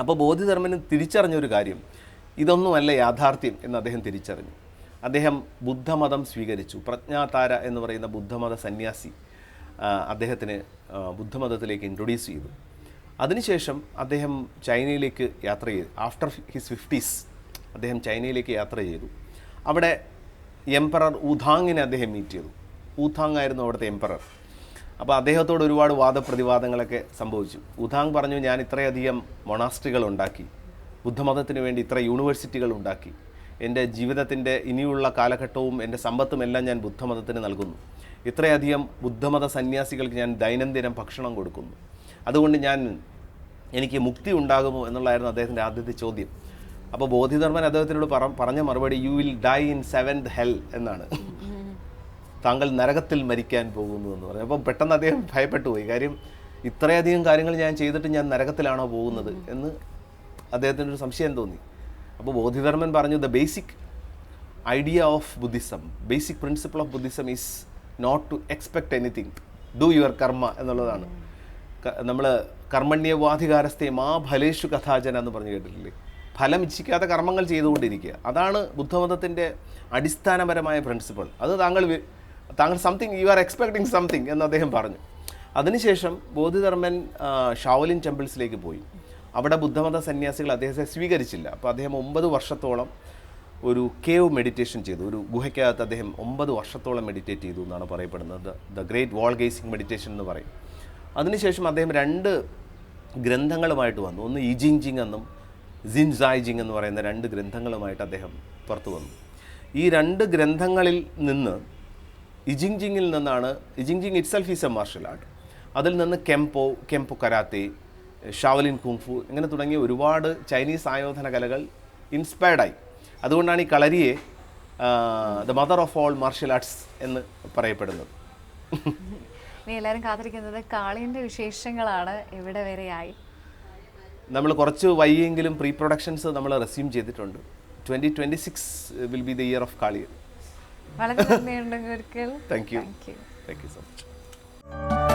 അപ്പോൾ ബോധിധർമ്മന് തിരിച്ചറിഞ്ഞൊരു കാര്യം ഇതൊന്നുമല്ല യാഥാർത്ഥ്യം എന്ന് അദ്ദേഹം തിരിച്ചറിഞ്ഞു. അദ്ദേഹം ബുദ്ധമതം സ്വീകരിച്ചു. പ്രജ്ഞാതാര എന്ന് പറയുന്ന ബുദ്ധമത സന്യാസി അദ്ദേഹത്തിന് ബുദ്ധമതത്തിലേക്ക് ഇൻട്രൊഡ്യൂസ് ചെയ്തു. അതിനുശേഷം അദ്ദേഹം ചൈനയിലേക്ക് യാത്ര ചെയ്തു. ആഫ്റ്റർ ഹിസ് ഫിഫ്റ്റീസ് അദ്ദേഹം ചൈനയിലേക്ക് യാത്ര ചെയ്തു. അവിടെ എംപറർ ഉധാങ്ങിനെ അദ്ദേഹം മീറ്റ് ചെയ്തു. ഊഥാങ് ആയിരുന്നു അവിടുത്തെ എംപറർ അപ്പോൾ അദ്ദേഹത്തോട് ഒരുപാട് വാദപ്രതിവാദങ്ങളൊക്കെ സംഭവിച്ചു. ഉദാങ് പറഞ്ഞു ഞാൻ ഇത്രയധികം മൊണാസ്ട്രികൾ ഉണ്ടാക്കി. ബുദ്ധമതത്തിന് വേണ്ടി ഇത്ര യൂണിവേഴ്സിറ്റികൾ ഉണ്ടാക്കി. എന്റെ ജീവിതത്തിന്റെ ഇനിയുള്ള കാലഘട്ടവും എന്റെ സമ്പത്തും എല്ലാം ഞാൻ ബുദ്ധമതത്തിന് നൽകുന്നു. ഇത്രയധികം ബുദ്ധമത സന്യാസികൾക്ക് ഞാൻ ദൈനംദിനം ഭക്ഷണം കൊടുക്കുന്നു. അതുകൊണ്ട് ഞാൻ എനിക്ക് മുക്തി ഉണ്ടാകുമോ എന്നുള്ളതായിരുന്നു അദ്ദേഹത്തിന്റെ ആദ്യത്തെ ചോദ്യം. അപ്പോൾ ബോധിധർമ്മൻ അദ്ദേഹത്തിനോട് പറ പറഞ്ഞ മറുപടി you will die in seventh hell എന്നാണ്. താങ്കൾ നരകത്തിൽ മരിക്കാൻ പോകുന്നു എന്ന് പറഞ്ഞു. അപ്പോൾ പെട്ടെന്ന് അദ്ദേഹം ഭയപ്പെട്ടു പോയി കാര്യം ഇത്രയധികം കാര്യങ്ങൾ ഞാൻ ചെയ്തിട്ട് ഞാൻ നരകത്തിലാണോ പോകുന്നത് എന്ന് അദ്ദേഹത്തിന് ഒരു സംശയം തോന്നി. അപ്പോൾ ബോധിധർമ്മൻ പറഞ്ഞു the basic idea of Buddhism basic principle of Buddhism is not to expect anything do your karma എന്നുള്ളതാണ്. നമ്മൾ കർമ്മണ്യവാധികാരസ്ഥയെ മാ ഫലേഷു കഥാചന എന്ന് പറഞ്ഞു കേട്ടിട്ടില്ലേ? ഫലം ഇച്ഛിക്കാത്ത കർമ്മങ്ങൾ ചെയ്തുകൊണ്ടിരിക്കുക. അതാണ് ബുദ്ധമതത്തിന്റെ അടിസ്ഥാനപരമായ പ്രിൻസിപ്പിൾ അത് താങ്കൾ താങ്കൾ something you are expecting something എന്ന് അദ്ദേഹം പറഞ്ഞു. അതിനുശേഷം ബോധിധർമ്മൻ ഷാവലിൻ ടെമ്പിൾസിലേക്ക് പോയി. അവിടെ ബുദ്ധമത സന്യാസികൾ അദ്ദേഹത്തെ സ്വീകരിച്ചില്ല. അപ്പോൾ അദ്ദേഹം ഒമ്പത് വർഷത്തോളം ഒരു കേവ് മെഡിറ്റേഷൻ ചെയ്തു. ഒരു ഗുഹയ്ക്കകത്ത് അദ്ദേഹം ഒമ്പത് വർഷത്തോളം മെഡിറ്റേറ്റ് ചെയ്തു എന്നാണ് പറയപ്പെടുന്നത്. The great wall gazing meditation എന്ന് പറയും. അതിനുശേഷം അദ്ദേഹം രണ്ട് ഗ്രന്ഥങ്ങളുമായിട്ട് വന്നു. ഒന്ന് ഇജിങ്ജിങ് എന്നും ജിൻ സായിജിങ് എന്ന് പറയുന്ന രണ്ട് ഗ്രന്ഥങ്ങളുമായിട്ട് അദ്ദേഹം പുറത്തു വന്നു. ഈ രണ്ട് ഗ്രന്ഥങ്ങളിൽ നിന്ന് ഇജിങ് ജിങ്ങിൽ നിന്നാണ് ഇജിങ്ജിങ് itself is a martial art. അതിൽ നിന്ന് കെംപോ കെംപോ കരാത്തെ ഷാവലിൻ കുങ്ഫു ഇങ്ങനെ തുടങ്ങിയ ഒരുപാട് ചൈനീസ് ആയോധന കലകൾ ഇൻസ്പയർഡായി അതുകൊണ്ടാണ് ഈ കളരിയെ the mother of all martial arts എന്ന് പറയപ്പെടുന്നത്. നീ എല്ലാവരും കാത്തിരിക്കുന്നത് കാളിന്റെ വിശേഷങ്ങളാണ് ഇവിടെ വരെയായി. നമ്മൾ കുറച്ച് വൈകിയെങ്കിലും പ്രീ പ്രൊഡക്ഷൻസ് നമ്മൾ റെസ്യൂം ചെയ്തിട്ടുണ്ട്. Twenty twenty six will be the year of Kaliyar വളരെ നന്ദിയുണ്ട് ഒരിക്കൽ thank you thank you thank you so much